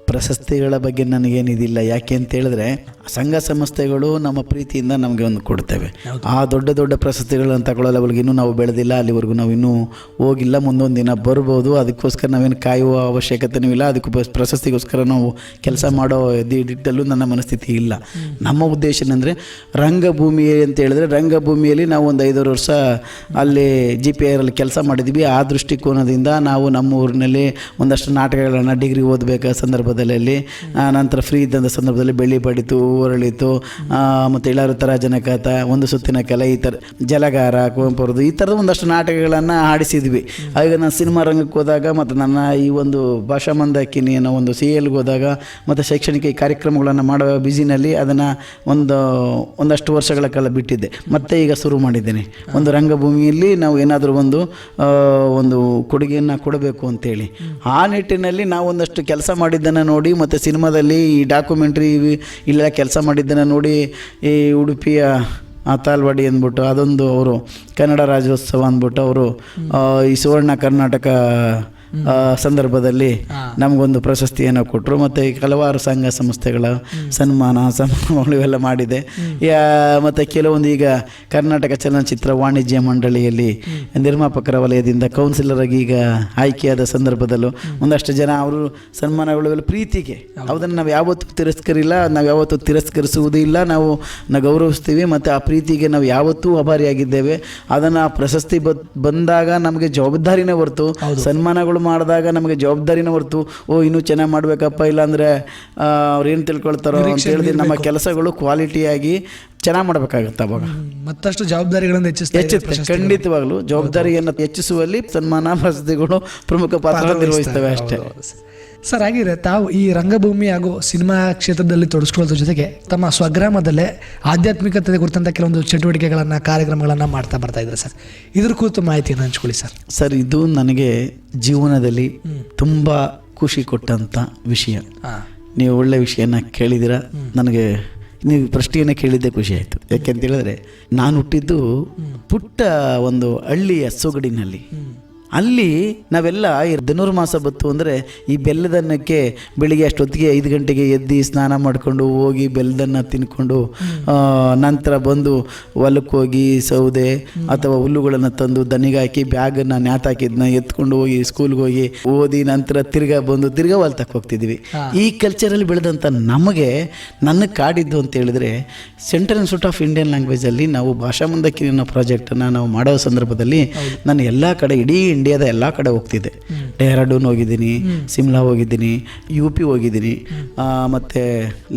ಪ್ರಶಸ್ತಿಗಳ ಬಗ್ಗೆ ನನಗೇನಿದಿಲ್ಲ. ಯಾಕೆ ಅಂತ ಹೇಳಿದ್ರೆ ಸಂಘ ಸಂಸ್ಥೆಗಳು ನಮ್ಮ ಪ್ರೀತಿಯಿಂದ ನಮಗೆ ಒಂದು ಕೊಡ್ತೇವೆ. ಆ ದೊಡ್ಡ ದೊಡ್ಡ ಪ್ರಶಸ್ತಿಗಳನ್ನು ತಗೊಳ್ಳೋ ಲೆವೆಲ್ಗೆ ಇನ್ನೂ ನಾವು ಬೆಳೆದಿಲ್ಲ ಅಲ್ಲಿವರೆಗೂ ನಾವು ಇನ್ನೂ ಹೋಗಿಲ್ಲ ಮುಂದೊಂದು ದಿನ ಬರ್ಬೋದು. ಅದಕ್ಕೋಸ್ಕರ ನಾವೇನು ಕಾಯುವ ಅವಶ್ಯಕತೆನೂ ಇಲ್ಲ. ಅದಕ್ಕೆ ಪ್ರಶಸ್ತಿಗೋಸ್ಕರ ನಾವು ಕೆಲಸ ಮಾಡೋ ದಿಟ್ಟಲ್ಲೂ ನನ್ನ ಮನಸ್ಥಿತಿ ಇಲ್ಲ. ನಮ್ಮ ಉದ್ದೇಶ ಏನಂದರೆ ರಂಗಭೂಮಿ ಅಂತ ಹೇಳಿದ್ರೆ ರಂಗಭೂಮಿಯಲ್ಲಿ ನಾವು ಒಂದು ಐದಾರು ವರ್ಷ ಅಲ್ಲಿ ಜಿ ಪಿ ಐರಲ್ಲಿ ಕೆಲಸ ಮಾಡಿದ್ವಿ. ಆ ದೃಷ್ಟಿಕೋನದಿಂದ ನಾವು ನಮ್ಮ ಊರಿನಲ್ಲಿ ಒಂದಷ್ಟು ನಾಟಕಗಳನ್ನು ಡಿಗ್ರಿ ಓದಬೇಕಾದ ಸಂದರ್ಭದಲ್ಲಿ ನಂತರ ಫ್ರೀ ಇದ್ದಂಥ ಸಂದರ್ಭದಲ್ಲಿ ಬೆಳ್ಳಿ ಬಡಿತು ಊರಳಿತು ಮತ್ತು ಇಳಾರು ಥರ ಜನಕಾತ ಒಂದು ಸುತ್ತಿನ ಕಲೆ, ಈ ಥರ ಜಲಗಾರ ಕುವೆಂಪುರದು ಈ ಥರದ ಒಂದಷ್ಟು ನಾಟಕಗಳನ್ನು ಆಡಿಸಿದ್ವಿ ಆಗ ನಾನು ಸಿನಿಮಾ ರಂಗಕ್ಕೆ ಹೋದಾಗ ಮತ್ತು ನನ್ನ ಈ ಒಂದು ಭಾಷಾ ಮಂದಾಕಿನಿ ಅನ್ನೋ ಒಂದು ಸಿ ಎಲ್ಗೆ ಹೋದಾಗ ಮತ್ತು ಶೈಕ್ಷಣಿಕ ಕಾರ್ಯಕ್ರಮಗಳನ್ನು ಮಾಡುವ ಬ್ಯುಸಿನಲ್ಲಿ ಅದನ್ನು ಒಂದು, ಒಂದಷ್ಟು ವರ್ಷಗಳ ಕಾಲ ಬಿಟ್ಟಿದ್ದೆ. ಮತ್ತೆ ಈಗ ಶುರು ಮಾಡಿದ್ದೇನೆ. ಒಂದು ರಂಗಭೂಮಿಯಲ್ಲಿ ನಾವು ಏನಾದರೂ ಒಂದು ಒಂದು ಕೊಡುಗೆಯನ್ನು ಕೊಡಬೇಕು ಅಂತೇಳಿ. ಆ ನಿಟ್ಟಿನಲ್ಲಿ ನಾವು ಒಂದಷ್ಟು ಕೆಲಸ ಮಾಡಿದ್ದನ್ನು ನೋಡಿ, ಮತ್ತು ಸಿನಿಮಾದಲ್ಲಿ ಈ ಡಾಕ್ಯುಮೆಂಟ್ರಿ ಇಲ್ಲೆಲ್ಲ ಕೆಲಸ ಮಾಡಿದ್ದನ್ನು ನೋಡಿ, ಈ ಉಡುಪಿಯ ಆ ತಾಲ್ವಾಡಿ ಅಂದ್ಬಿಟ್ಟು ಅದೊಂದು ಅವರು ಕನ್ನಡ ರಾಜ್ಯೋತ್ಸವ ಅಂದ್ಬಿಟ್ಟು ಅವರು ಈ ಸುವರ್ಣ ಕರ್ನಾಟಕ ಸಂದರ್ಭದಲ್ಲಿ ನಮಗೊಂದು ಪ್ರಶಸ್ತಿಯನ್ನು ಕೊಟ್ಟರು ಮತ್ತು ಹಲವಾರು ಸಂಘ ಸಂಸ್ಥೆಗಳ ಸನ್ಮಾನ ಸನ್ಮಾನಗಳು ಇವೆಲ್ಲ ಮಾಡಿದೆ. ಯಾ- ಮತ್ತು ಕೆಲವೊಂದು ಈಗ ಕರ್ನಾಟಕ ಚಲನಚಿತ್ರ ವಾಣಿಜ್ಯ ಮಂಡಳಿಯಲ್ಲಿ ನಿರ್ಮಾಪಕರ ವಲಯದಿಂದ ಕೌನ್ಸಿಲರ್ ಆಗಿ ಈಗ ಆಯ್ಕೆಯಾದ ಸಂದರ್ಭದಲ್ಲೂ ಒಂದಷ್ಟು ಜನ ಅವರು ಸನ್ಮಾನಗಳು ಪ್ರೀತಿಗೆ. ಅದನ್ನು ನಾವು ಯಾವತ್ತೂ ತಿರಸ್ಕರಿಲ್ಲ ನಾವು ಯಾವತ್ತೂ ತಿರಸ್ಕರಿಸುವುದೂ ಇಲ್ಲ. ನಾವು ನಾವು ಗೌರವಿಸ್ತೀವಿ ಮತ್ತು ಆ ಪ್ರೀತಿಗೆ ನಾವು ಯಾವತ್ತೂ ಅಭಾರಿಯಾಗಿದ್ದೇವೆ. ಅದನ್ನು ಪ್ರಶಸ್ತಿ ಬದ್ ಬಂದಾಗ ನಮಗೆ ಜವಾಬ್ದಾರಿನೇ ಹೊರತು ಸನ್ಮಾನಗಳು ಮಾಡಿದಾಗ ನಮಗೆ ಜವಾಬ್ದಾರಿನ ಹೊರ್ತು ಓ ಇನ್ನೂ ಚೆನ್ನಾಗಿ ಮಾಡಬೇಕಪ್ಪ ಇಲ್ಲಾಂದರೆ ಅವ್ರು ಏನು ತಿಳ್ಕೊಳ್ತಾರೋ ಅಂತ ಹೇಳಿದ್ರೆ ನಮ್ಮ ಕೆಲಸಗಳು ಕ್ವಾಲಿಟಿಯಾಗಿ ಚೆನ್ನಾಗಿ ಮಾಡಬೇಕಾಗುತ್ತೆ ಅವಾಗ. ಮತ್ತಷ್ಟು ಜವಾಬ್ದಾರಿಗಳನ್ನು ಹೆಚ್ಚಿಸ್ತಾ ಹೆಚ್ಚುತ್ತೆ ಖಂಡಿತವಾಗ್ಲೂ. ಜವಾಬ್ದಾರಿಯನ್ನು ಹೆಚ್ಚಿಸುವಲ್ಲಿ ಸನ್ಮಾನ ಪ್ರಶಸ್ತಿಗಳು ಪ್ರಮುಖ ಪಾತ್ರ ನಿರ್ವಹಿಸ್ತವೆ ಅಷ್ಟೇ. ಸರ್ ಹಾಗಿದ್ರೆ ತಾವು ಈ ರಂಗಭೂಮಿ ಹಾಗೂ ಸಿನಿಮಾ ಕ್ಷೇತ್ರದಲ್ಲಿ ತೊಡಸ್ಕೊಳ್ಳೋದ್ರ ಜೊತೆಗೆ ತಮ್ಮ ಸ್ವಗ್ರಾಮದಲ್ಲೇ ಆಧ್ಯಾತ್ಮಿಕತೆ ಕುರಿತಂಥ ಕೆಲವೊಂದು ಚಟುವಟಿಕೆಗಳನ್ನು ಕಾರ್ಯಕ್ರಮಗಳನ್ನು ಮಾಡ್ತಾ ಬರ್ತಾ ಇದ್ದಾರೆ ಸರ್? ಇದ್ರ ಕುರಿತು ಮಾಹಿತಿಯನ್ನು ಹಂಚ್ಕೊಳ್ಳಿ ಸರ್? ಸರ್ ಇದು ನನಗೆ ಜೀವನದಲ್ಲಿ ತುಂಬ ಖುಷಿ ಕೊಟ್ಟಂಥ ವಿಷಯ. ನೀವು ಒಳ್ಳೆ ವಿಷಯನ ಕೇಳಿದಿರ ನನಗೆ ನೀವು ಪ್ರಶ್ನೆಯನ್ನು ಕೇಳಿದ್ದೆ ಖುಷಿ ಆಯಿತು. ಯಾಕೆಂತ ಹೇಳಿದ್ರೆ ನಾನು ಹುಟ್ಟಿದ್ದು ಪುಟ್ಟ ಒಂದು ಹಳ್ಳಿಯ ಸೊಗಡಿನಲ್ಲಿ ಅಲ್ಲಿ ನಾವೆಲ್ಲ ಧನುರ್ಮಾಸ ಬತ್ತು ಅಂದರೆ ಈ ಬೆಲ್ಲದನ್ನಕ್ಕೆ ಬೆಳಿಗ್ಗೆ ಅಷ್ಟೊತ್ತಿಗೆ ಐದು ಗಂಟೆಗೆ ಎದ್ದು ಸ್ನಾನ ಮಾಡಿಕೊಂಡು ಹೋಗಿ ಬೆಲ್ಲದನ್ನ ತಿನ್ಕೊಂಡು ನಂತರ ಬಂದು ಹೊಲಕ್ಕೆ ಹೋಗಿ ಸೌದೆ ಅಥವಾ ಹುಲ್ಲುಗಳನ್ನು ತಂದು ದನಿಗಾಕಿ ಹಾಕಿ ಬ್ಯಾಗನ್ನು ನ್ಯಾತಾಕಿದ್ನ ಎತ್ಕೊಂಡು ಹೋಗಿ ಸ್ಕೂಲ್ಗೆ ಹೋಗಿ ಓದಿ ನಂತರ ತಿರ್ಗಾ ಬಂದು ತಿರ್ಗಾ ಹೊಲ್ತಕ್ಕೆ ಹೋಗ್ತಿದ್ವಿ. ಈ ಕಲ್ಚರಲ್ಲಿ ಬೆಳೆದಂಥ ನಮಗೆ ನನ್ನ ಕಾಡಿದ್ದು ಅಂತ ಹೇಳಿದ್ರೆ ಸೆಂಟ್ರಲ್ ಇನ್ಸ್ಟಿಟ್ಯೂಟ್ ಆಫ್ ಇಂಡಿಯನ್ ಲ್ಯಾಂಗ್ವೇಜಲ್ಲಿ ನಾವು ಭಾಷಾ ಮುಂದಕ್ಕಿನ ಪ್ರಾಜೆಕ್ಟನ್ನು ನಾವು ಮಾಡೋ ಸಂದರ್ಭದಲ್ಲಿ ನಾನು ಎಲ್ಲ ಕಡೆ ಇಡೀ ಇಂಡಿಯಾದ ಎಲ್ಲ ಕಡೆ ಹೋಗ್ತಿದ್ದೆ. ಡೆಹ್ರಾಡೂನ್ ಹೋಗಿದ್ದೀನಿ, ಸಿಮ್ಲಾ ಹೋಗಿದ್ದೀನಿ ಯು ಪಿ ಹೋಗಿದ್ದೀನಿ ಮತ್ತು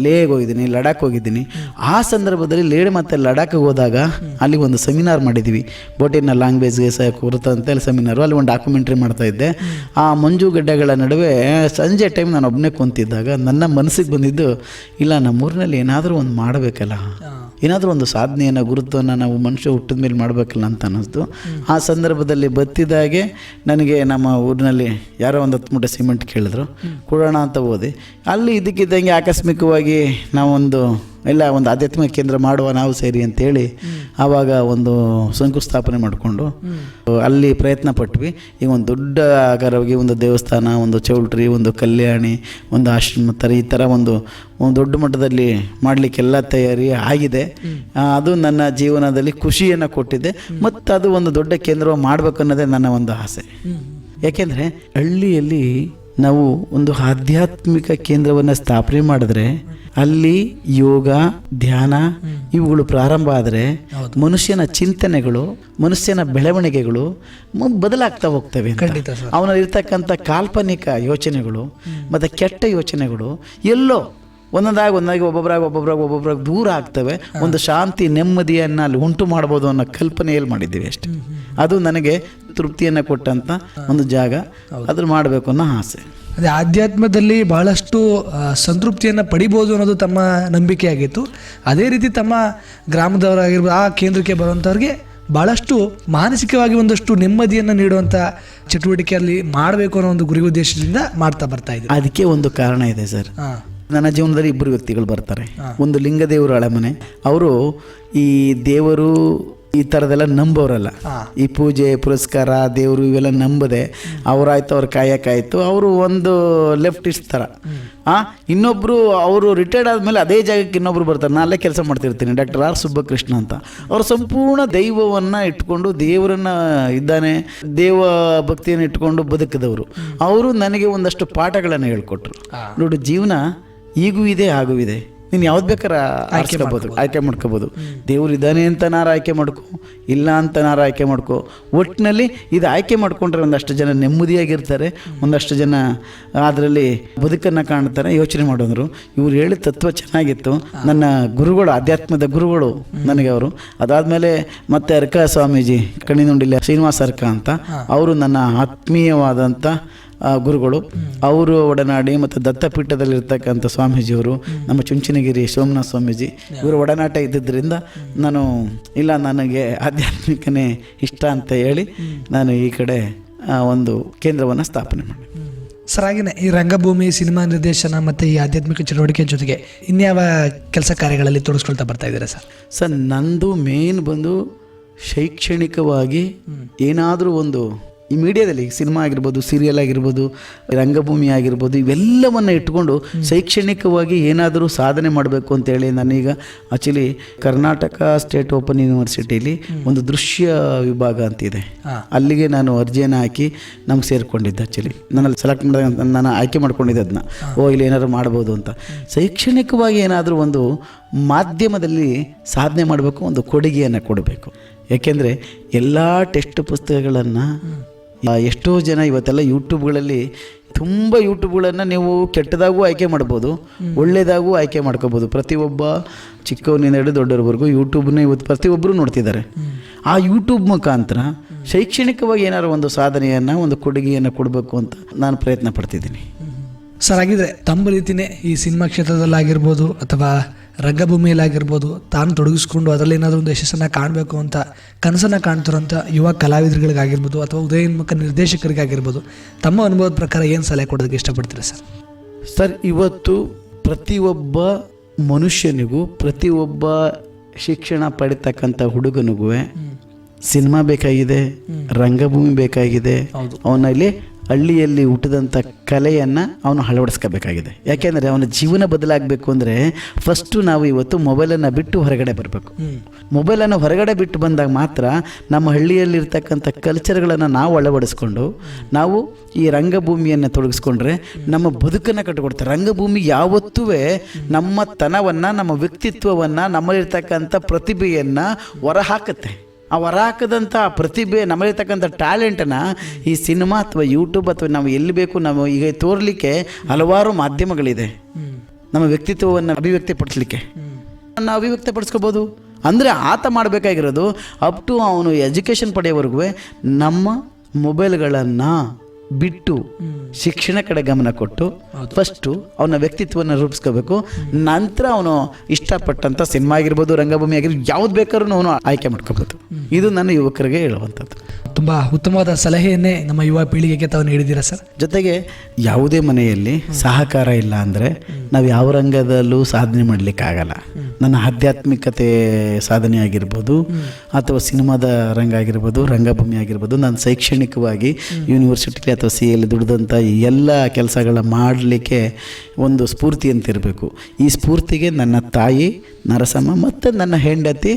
ಲೇಗ್ ಹೋಗಿದ್ದೀನಿ, ಲಡಾಖ್ ಹೋಗಿದ್ದೀನಿ. ಆ ಸಂದರ್ಭದಲ್ಲಿ ಲೇಡ್ ಮತ್ತು ಲಡಾಖ್ಗೆ ಹೋದಾಗ ಅಲ್ಲಿ ಒಂದು ಸೆಮಿನಾರ್ ಮಾಡಿದ್ವಿ. ಬೋಟಿನ ಲ್ಯಾಂಗ್ವೇಜ್ಗೆ ಸಹ ಕುರಿತಂತೆ ಸೆಮಿನಾರು. ಅಲ್ಲಿ ಒಂದು ಡಾಕ್ಯುಮೆಂಟ್ರಿ ಮಾಡ್ತಾ ಇದ್ದೆ. ಆ ಮಂಜುಗಡ್ಡೆಗಳ ನಡುವೆ ಸಂಜೆ ಟೈಮ್ ನಾನು ಒಬ್ಬನೇ ಕುಂತಿದ್ದಾಗ ನನ್ನ ಮನಸ್ಸಿಗೆ ಬಂದಿದ್ದು, ಇಲ್ಲ, ನಮ್ಮೂರಿನಲ್ಲಿ ಏನಾದರೂ ಒಂದು ಮಾಡಬೇಕಲ್ಲ. ಏನಾದರೂ ಒಂದು ಸಾಧನೆಯನ್ನು ಗುರುತ್ವವನ್ನು ನಾವು ಮನುಷ್ಯ ಹುಟ್ಟಿದ ಮೇಲೆ ಮಾಡಬೇಕಲ್ಲ ಅಂತ ಅನ್ನಿಸ್ತು. ಆ ಸಂದರ್ಭದಲ್ಲಿ ಬತ್ತಿದಾಗೆ ನನಗೆ ನಮ್ಮ ಊರಿನಲ್ಲಿ ಯಾರೋ ಒಂದು ಹತ್ತು ಮೂಟೆ ಸಿಮೆಂಟ್ ಕೇಳಿದ್ರು. ಕೊಡೋಣ ಅಂತ ಹೋದೆ. ಅಲ್ಲಿ ಇದಕ್ಕಿದ್ದಂಗೆ ಆಕಸ್ಮಿಕವಾಗಿ ನಾವೊಂದು ಎಲ್ಲ ಒಂದು ಆಧ್ಯಾತ್ಮಿಕ ಕೇಂದ್ರ ಮಾಡುವ ನಾವು ಸೇರಿ ಅಂತೇಳಿ ಆವಾಗ ಒಂದು ಶಂಕುಸ್ಥಾಪನೆ ಮಾಡಿಕೊಂಡು ಅಲ್ಲಿ ಪ್ರಯತ್ನ ಪಟ್ವಿ. ಈಗ ಒಂದು ದೊಡ್ಡ ಆಕಾರವಾಗಿ ಒಂದು ದೇವಸ್ಥಾನ, ಒಂದು ಚೌಲ್ಟ್ರಿ, ಒಂದು ಕಲ್ಯಾಣಿ, ಒಂದು ಆಶ್ರಮ ಥರ ಈ ಥರ ಒಂದು ಒಂದು ದೊಡ್ಡ ಮಟ್ಟದಲ್ಲಿ ಮಾಡಲಿಕ್ಕೆಲ್ಲ ತಯಾರಿ ಆಗಿದೆ. ಅದು ನನ್ನ ಜೀವನದಲ್ಲಿ ಖುಷಿಯನ್ನು ಕೊಟ್ಟಿದೆ. ಮತ್ತು ಅದು ಒಂದು ದೊಡ್ಡ ಕೇಂದ್ರ ಮಾಡಬೇಕನ್ನೋದೇ ನನ್ನ ಒಂದು ಆಸೆ. ಯಾಕೆಂದರೆ ಹಳ್ಳಿಯಲ್ಲಿ ನಾವು ಒಂದು ಆಧ್ಯಾತ್ಮಿಕ ಕೇಂದ್ರವನ್ನು ಸ್ಥಾಪನೆ ಮಾಡಿದ್ರೆ ಅಲ್ಲಿ ಯೋಗ ಧ್ಯಾನ ಇವುಗಳು ಪ್ರಾರಂಭ ಆದರೆ ಮನುಷ್ಯನ ಚಿಂತನೆಗಳು ಮನುಷ್ಯನ ಬೆಳವಣಿಗೆಗಳು ಬದಲಾಗ್ತಾ ಹೋಗ್ತವೆ ಅವನಲ್ಲಿರ್ತಕ್ಕಂಥ ಖಂಡಿತ ಸರ್. ಅವನಲ್ಲಿ ಇರ್ತಕ್ಕಂಥ ಕಾಲ್ಪನಿಕ ಯೋಚನೆಗಳು ಮತ್ತು ಕೆಟ್ಟ ಯೋಚನೆಗಳು ಎಲ್ಲೋ ಒಂದೊಂದಾಗಿ ಒಂದಾಗಿ ಒಬ್ಬೊಬ್ಬರಾಗಿ ಒಬ್ಬೊಬ್ಬರಾಗಿ ಒಬ್ಬೊಬ್ಬರಾಗಿ ದೂರ ಆಗ್ತವೆ. ಒಂದು ಶಾಂತಿ ನೆಮ್ಮದಿಯನ್ನು ಅಲ್ಲಿ ಉಂಟು ಮಾಡ್ಬೋದು ಅನ್ನೋ ಕಲ್ಪನೆಯಲ್ಲಿ ಮಾಡಿದ್ದೀವಿ ಅಷ್ಟೇ. ಅದು ನನಗೆ ತೃಪ್ತಿಯನ್ನು ಕೊಟ್ಟಂಥ ಒಂದು ಜಾಗ ಅದ್ರ ಮಾಡಬೇಕು ಅನ್ನೋ ಆಸೆ. ಅದೇ ಆಧ್ಯಾತ್ಮದಲ್ಲಿ ಬಹಳಷ್ಟು ಸಂತೃಪ್ತಿಯನ್ನು ಪಡಿಬೋದು ಅನ್ನೋದು ತಮ್ಮ ನಂಬಿಕೆಯಾಗಿತ್ತು ಅದೇ ರೀತಿ ತಮ್ಮ ಗ್ರಾಮದವರಾಗಿರ್ಬೋದು ಆ ಕೇಂದ್ರಕ್ಕೆ ಬರುವಂಥವ್ರಿಗೆ ಬಹಳಷ್ಟು ಮಾನಸಿಕವಾಗಿ ಒಂದಷ್ಟು ನೆಮ್ಮದಿಯನ್ನು ನೀಡುವಂಥ ಚಟುವಟಿಕೆಯಲ್ಲಿ ಮಾಡಬೇಕು ಅನ್ನೋ ಒಂದು ಗುರಿ ಉದ್ದೇಶದಿಂದ ಮಾಡ್ತಾ ಬರ್ತಾ ಇದ್ದೀವಿ ಅದಕ್ಕೆ ಒಂದು ಕಾರಣ ಇದೆ ಸರ್. ನನ್ನ ಜೀವನದಲ್ಲಿ ಇಬ್ಬರು ವ್ಯಕ್ತಿಗಳು ಬರ್ತಾರೆ. ಒಂದು ಲಿಂಗದೇವರು ಹಳೆಮನೆ ಅವರು ಈ ದೇವರು ಈ ಥರದೆಲ್ಲ ನಂಬೋರಲ್ಲ ಈ ಪೂಜೆ ಪುರಸ್ಕಾರ ದೇವರು ಇವೆಲ್ಲ ನಂಬದೆ ಅವರಾಯ್ತು ಅವ್ರ ಕಾಯಕ್ಕಾಯ್ತು ಅವರು ಒಂದು ಲೆಫ್ಟಿಸ್ಟ್ ಥರ. ಹಾಂ ಇನ್ನೊಬ್ಬರು ಅವರು ರಿಟೈರ್ಡ್ ಆದಮೇಲೆ ಅದೇ ಜಾಗಕ್ಕೆ ಇನ್ನೊಬ್ರು ಬರ್ತಾರೆ. ನಾನು ಅಲ್ಲೇ ಕೆಲಸ ಮಾಡ್ತಿರ್ತೀನಿ. ಡಾಕ್ಟರ್ ಆರ್ ಸುಬ್ಬಕೃಷ್ಣ ಅಂತ. ಅವರು ಸಂಪೂರ್ಣ ದೈವವನ್ನು ಇಟ್ಕೊಂಡು ದೇವರನ್ನ ಇದ್ದಾನೆ ದೇವ ಭಕ್ತಿಯನ್ನು ಇಟ್ಕೊಂಡು ಬದುಕಿದವರು. ಅವರು ನನಗೆ ಒಂದಷ್ಟು ಪಾಠಗಳನ್ನು ಹೇಳ್ಕೊಟ್ರು. ನೋಡು ಜೀವನ ಈಗೂ ಇದೆ ಹಾಗೂ ಇದೆ. ನೀನು ಯಾವ್ದು ಬೇಕಾರ ಆರಿಸ್ಕೋಬೋದು ಆಯ್ಕೆ ಮಾಡ್ಕೋಬೋದು. ದೇವ್ರು ಇದ್ದಾನೆ ಅಂತ ನಾರು ಆಯ್ಕೆ ಮಾಡ್ಕೊ ಇಲ್ಲ ಅಂತ ನಾರು ಆಯ್ಕೆ ಮಾಡ್ಕೊ. ಒಟ್ಟಿನಲ್ಲಿ ಇದು ಆಯ್ಕೆ ಮಾಡ್ಕೊಂಡ್ರೆ ಒಂದಷ್ಟು ಜನ ನೆಮ್ಮದಿಯಾಗಿರ್ತಾರೆ ಒಂದಷ್ಟು ಜನ ಅದರಲ್ಲಿ ಬದುಕನ್ನು ಕಾಣ್ತಾರೆ ಯೋಚನೆ ಮಾಡೋದ್ರು. ಇವ್ರು ಹೇಳಿದ ತತ್ವ ಚೆನ್ನಾಗಿತ್ತು. ನನ್ನ ಗುರುಗಳು ಆಧ್ಯಾತ್ಮದ ಗುರುಗಳು ನನಗೆ ಅವರು. ಅದಾದಮೇಲೆ ಮತ್ತೆ ಅರ್ಕ ಸ್ವಾಮೀಜಿ ಕಣ್ಣಿನುಂಡಿಲ್ಲ ಶ್ರೀನಿವಾಸ ಅರ್ಕ ಅಂತ ಅವರು ನನ್ನ ಆತ್ಮೀಯವಾದಂಥ ಗುರುಗಳು. ಅವರು ಒಡನಾಡಿ ಮತ್ತು ದತ್ತಪೀಠದಲ್ಲಿರ್ತಕ್ಕಂಥ ಸ್ವಾಮೀಜಿಯವರು ನಮ್ಮ ಚುಂಚನಗಿರಿ ಸೋಮನಾಥ ಸ್ವಾಮೀಜಿ ಇವರು ಒಡನಾಟ ಇದ್ದಿದ್ದರಿಂದ ನಾನು ಇಲ್ಲ ನನಗೆ ಆಧ್ಯಾತ್ಮಿಕನೇ ಇಷ್ಟ ಅಂತ ಹೇಳಿ ನಾನು ಈ ಕಡೆ ಒಂದು ಕೇಂದ್ರವನ್ನು ಸ್ಥಾಪನೆ ಮಾಡಿ ಸರ್ ಹಾಗೆಯೇ ಈ ರಂಗಭೂಮಿ ಸಿನಿಮಾ ನಿರ್ದೇಶನ ಮತ್ತು ಈ ಆಧ್ಯಾತ್ಮಿಕ ಚಟುವಟಿಕೆ ಜೊತೆಗೆ ಇನ್ಯಾವ ಕೆಲಸ ಕಾರ್ಯಗಳಲ್ಲಿ ತೊಡಗಿಸ್ಕೊಳ್ತಾ ಬರ್ತಾ ಇದ್ದೀರಾ ಸರ್? ಸರ್ ನಂದು ಮೇನ್ ಬಂದು ಶೈಕ್ಷಣಿಕವಾಗಿ ಏನಾದರೂ ಒಂದು ಈ ಮೀಡಿಯಾದಲ್ಲಿ ಸಿನಿಮಾ ಆಗಿರ್ಬೋದು ಸೀರಿಯಲ್ ಆಗಿರ್ಬೋದು ರಂಗಭೂಮಿ ಆಗಿರ್ಬೋದು ಇವೆಲ್ಲವನ್ನು ಇಟ್ಕೊಂಡು ಶೈಕ್ಷಣಿಕವಾಗಿ ಏನಾದರೂ ಸಾಧನೆ ಮಾಡಬೇಕು ಅಂತೇಳಿ ನಾನೀಗ ಆ್ಯಕ್ಚುಲಿ ಕರ್ನಾಟಕ ಸ್ಟೇಟ್ ಓಪನ್ ಯೂನಿವರ್ಸಿಟಿಲಿ ಒಂದು ದೃಶ್ಯ ವಿಭಾಗ ಅಂತಿದೆ. ಅಲ್ಲಿಗೆ ನಾನು ಅರ್ಜಿಯನ್ನು ಹಾಕಿ ನಮ್ಗೆ ಸೇರಿಕೊಂಡಿದ್ದೆ ಆ್ಯಕ್ಚುಲಿ ನನ್ನಲ್ಲಿ ಸೆಲೆಕ್ಟ್ ಮಾಡಿದಾಗ ನಾನು ಆಯ್ಕೆ ಮಾಡ್ಕೊಂಡಿದ್ದೆ ಅದನ್ನ. ಓ ಇಲ್ಲಿ ಏನಾದ್ರು ಮಾಡ್ಬೋದು ಅಂತ. ಶೈಕ್ಷಣಿಕವಾಗಿ ಏನಾದರೂ ಒಂದು ಮಾಧ್ಯಮದಲ್ಲಿ ಸಾಧನೆ ಮಾಡಬೇಕು ಒಂದು ಕೊಡುಗೆಯನ್ನು ಕೊಡಬೇಕು. ಯಾಕೆಂದರೆ ಎಲ್ಲ ಟೆಕ್ಸ್ಟ್ ಪುಸ್ತಕಗಳನ್ನು ಎಷ್ಟೋ ಜನ ಇವತ್ತೆಲ್ಲ ಯೂಟ್ಯೂಬ್ಗಳಲ್ಲಿ ತುಂಬ ಯೂಟ್ಯೂಬ್ಗಳನ್ನು ನೀವು ಕೆಟ್ಟದಾಗೂ ಆಯ್ಕೆ ಮಾಡ್ಬೋದು ಒಳ್ಳೆಯದಾಗೂ ಆಯ್ಕೆ ಮಾಡ್ಕೋಬೋದು. ಪ್ರತಿಯೊಬ್ಬ ಚಿಕ್ಕವನಿಂದ ಹಿಡಿದು ದೊಡ್ಡವ್ರವರೆಗೂ ಯೂಟ್ಯೂಬ್ನ ಇವತ್ತು ಪ್ರತಿಯೊಬ್ಬರು ನೋಡ್ತಿದ್ದಾರೆ. ಆ ಯೂಟ್ಯೂಬ್ ಮುಖಾಂತರ ಶೈಕ್ಷಣಿಕವಾಗಿ ಏನಾದ್ರು ಒಂದು ಸಾಧನೆಯನ್ನು ಒಂದು ಕೊಡುಗೆಯನ್ನು ಕೊಡಬೇಕು ಅಂತ ನಾನು ಪ್ರಯತ್ನ ಪಡ್ತಿದ್ದೀನಿ. ಸರ್ ಹಾಗಿದ್ರೆ ತಮ್ಮ ರೀತಿನೇ ಈ ಸಿನಿಮಾ ಕ್ಷೇತ್ರದಲ್ಲಾಗಿರ್ಬೋದು ಅಥವಾ ರಂಗಭೂಮಿಯಲ್ಲಾಗಿರ್ಬೋದು ತಾನು ತೊಡಗಿಸ್ಕೊಂಡು ಅದರಲ್ಲಿ ಏನಾದರೂ ಒಂದು ಯಶಸ್ಸನ್ನು ಕಾಣಬೇಕು ಅಂತ ಕನಸನ್ನು ಕಾಣ್ತಿರೋಂಥ ಯುವ ಕಲಾವಿದರುಗಳಿಗಾಗಿರ್ಬೋದು ಅಥವಾ ಉದಯೋನ್ಮುಖ ನಿರ್ದೇಶಕರಿಗಾಗಿರ್ಬೋದು ತಮ್ಮ ಅನುಭವದ ಪ್ರಕಾರ ಏನು ಸಲಹೆ ಕೊಡೋದಕ್ಕೆ ಇಷ್ಟಪಡ್ತೀರಾ ಸರ್? ಸರ್ ಇವತ್ತು ಪ್ರತಿಯೊಬ್ಬ ಮನುಷ್ಯನಿಗೂ ಪ್ರತಿಯೊಬ್ಬ ಶಿಕ್ಷಣ ಪಡಿತಕ್ಕಂಥ ಹುಡುಗನಿಗೂ ಸಿನಿಮಾ ಬೇಕಾಗಿದೆ ರಂಗಭೂಮಿ ಬೇಕಾಗಿದೆ. ಅವನಲ್ಲಿ ಹಳ್ಳಿಯಲ್ಲಿ ಹುಟ್ಟಿದಂಥ ಕಲೆಯನ್ನು ಅವನು ಅಳವಡಿಸ್ಕೋಬೇಕಾಗಿದೆ. ಯಾಕೆಂದರೆ ಅವನ ಜೀವನ ಬದಲಾಗಬೇಕು ಅಂದರೆ ಫಸ್ಟು ನಾವು ಇವತ್ತು ಮೊಬೈಲನ್ನು ಬಿಟ್ಟು ಹೊರಗಡೆ ಬರಬೇಕು. ಮೊಬೈಲನ್ನು ಹೊರಗಡೆ ಬಿಟ್ಟು ಬಂದಾಗ ಮಾತ್ರ ನಮ್ಮ ಹಳ್ಳಿಯಲ್ಲಿರ್ತಕ್ಕಂಥ ಕಲ್ಚರ್ಗಳನ್ನು ನಾವು ಅಳವಡಿಸ್ಕೊಂಡು ನಾವು ಈ ರಂಗಭೂಮಿಯನ್ನು ತೊಡಗಿಸ್ಕೊಂಡ್ರೆ ನಮ್ಮ ಬದುಕನ್ನು ಕಟ್ಟಿಕೊಡ್ತಾರೆ. ರಂಗಭೂಮಿ ಯಾವತ್ತೂ ನಮ್ಮ ತನವನ್ನು ನಮ್ಮ ವ್ಯಕ್ತಿತ್ವವನ್ನು ನಮ್ಮಲ್ಲಿರ್ತಕ್ಕಂಥ ಪ್ರತಿಭೆಯನ್ನು ಹೊರಹಾಕುತ್ತೆ. ಆ ಹೊರ ಹಾಕದಂಥ ಪ್ರತಿಭೆ ನಮ್ಮಲ್ಲಿರ್ತಕ್ಕಂಥ ಟ್ಯಾಲೆಂಟನ್ನು ಈ ಸಿನಿಮಾ ಅಥವಾ ಯೂಟ್ಯೂಬ್ ಅಥವಾ ನಾವು ಎಲ್ಲಿ ಬೇಕು ನಾವು ಈಗ ತೋರಲಿಕ್ಕೆ ಹಲವಾರು ಮಾಧ್ಯಮಗಳಿದೆ. ನಮ್ಮ ವ್ಯಕ್ತಿತ್ವವನ್ನು ಅಭಿವ್ಯಕ್ತಿಪಡಿಸ್ಲಿಕ್ಕೆ. ನಾನು ಅಭಿವ್ಯಕ್ತಪಡಿಸ್ಕೋಬೋದು. ಅಂದರೆ ಆತ ಮಾಡಬೇಕಾಗಿರೋದು ಅಪ್ ಟು ಅವನು ಎಜುಕೇಷನ್ ಪಡೆಯೋವರೆಗೂ ನಮ್ಮ ಮೊಬೈಲ್ಗಳನ್ನು ಬಿಟ್ಟು ಶಿಕ್ಷಣ ಕಡೆ ಗಮನ ಕೊಟ್ಟು ಫಸ್ಟು ಅವನ ವ್ಯಕ್ತಿತ್ವವನ್ನು ರೂಪಿಸ್ಕೋಬೇಕು. ನಂತರ ಅವನು ಇಷ್ಟಪಟ್ಟಂಥ ಸಿನಿಮಾ ಆಗಿರ್ಬೋದು ರಂಗಭೂಮಿ ಆಗಿರ್ಬೋದು ಯಾವ್ದು ಬೇಕಾದ್ರೂ ಅವನು ಆಯ್ಕೆ ಮಾಡ್ಕೋಬೋದು. ಇದು ನನ್ನ ಯುವಕರಿಗೆ ಹೇಳುವಂಥದ್ದು. ತುಂಬ ಉತ್ತಮವಾದ ಸಲಹೆಯನ್ನೇ ನಮ್ಮ ಯುವ ಪೀಳಿಗೆಗೆ ತಾವು ನೀಡಿದ್ದೀರಾ ಸರ್? ಜೊತೆಗೆ ಯಾವುದೇ ಮನೆಯಲ್ಲಿ ಸಹಕಾರ ಇಲ್ಲ ಅಂದರೆ ನಾವು ಯಾವ ರಂಗದಲ್ಲೂ ಸಾಧನೆ ಮಾಡಲಿಕ್ಕಾಗಲ್ಲ ನನ್ನ ಆಧ್ಯಾತ್ಮಿಕತೆ ಸಾಧನೆ ಆಗಿರ್ಬೋದು ಅಥವಾ ಸಿನಿಮಾದ ರಂಗ ಆಗಿರ್ಬೋದು, ರಂಗಭೂಮಿ ಆಗಿರ್ಬೋದು, ನಾನು ಶೈಕ್ಷಣಿಕವಾಗಿ ಯೂನಿವರ್ಸಿಟಿಲಿ ಅಥವಾ ಸಿ ಎಲ್ಲಿ ದುಡಿದಂಥ ಎಲ್ಲ ಕೆಲಸಗಳ ಮಾಡಲಿಕ್ಕೆ ಒಂದು ಸ್ಫೂರ್ತಿ ಅಂತ ಇರಬೇಕು. ಈ ಸ್ಫೂರ್ತಿಗೆ ನನ್ನ ತಾಯಿ ನರಸಮ್ಮ ಮತ್ತು ನನ್ನ ಹೆಂಡತಿ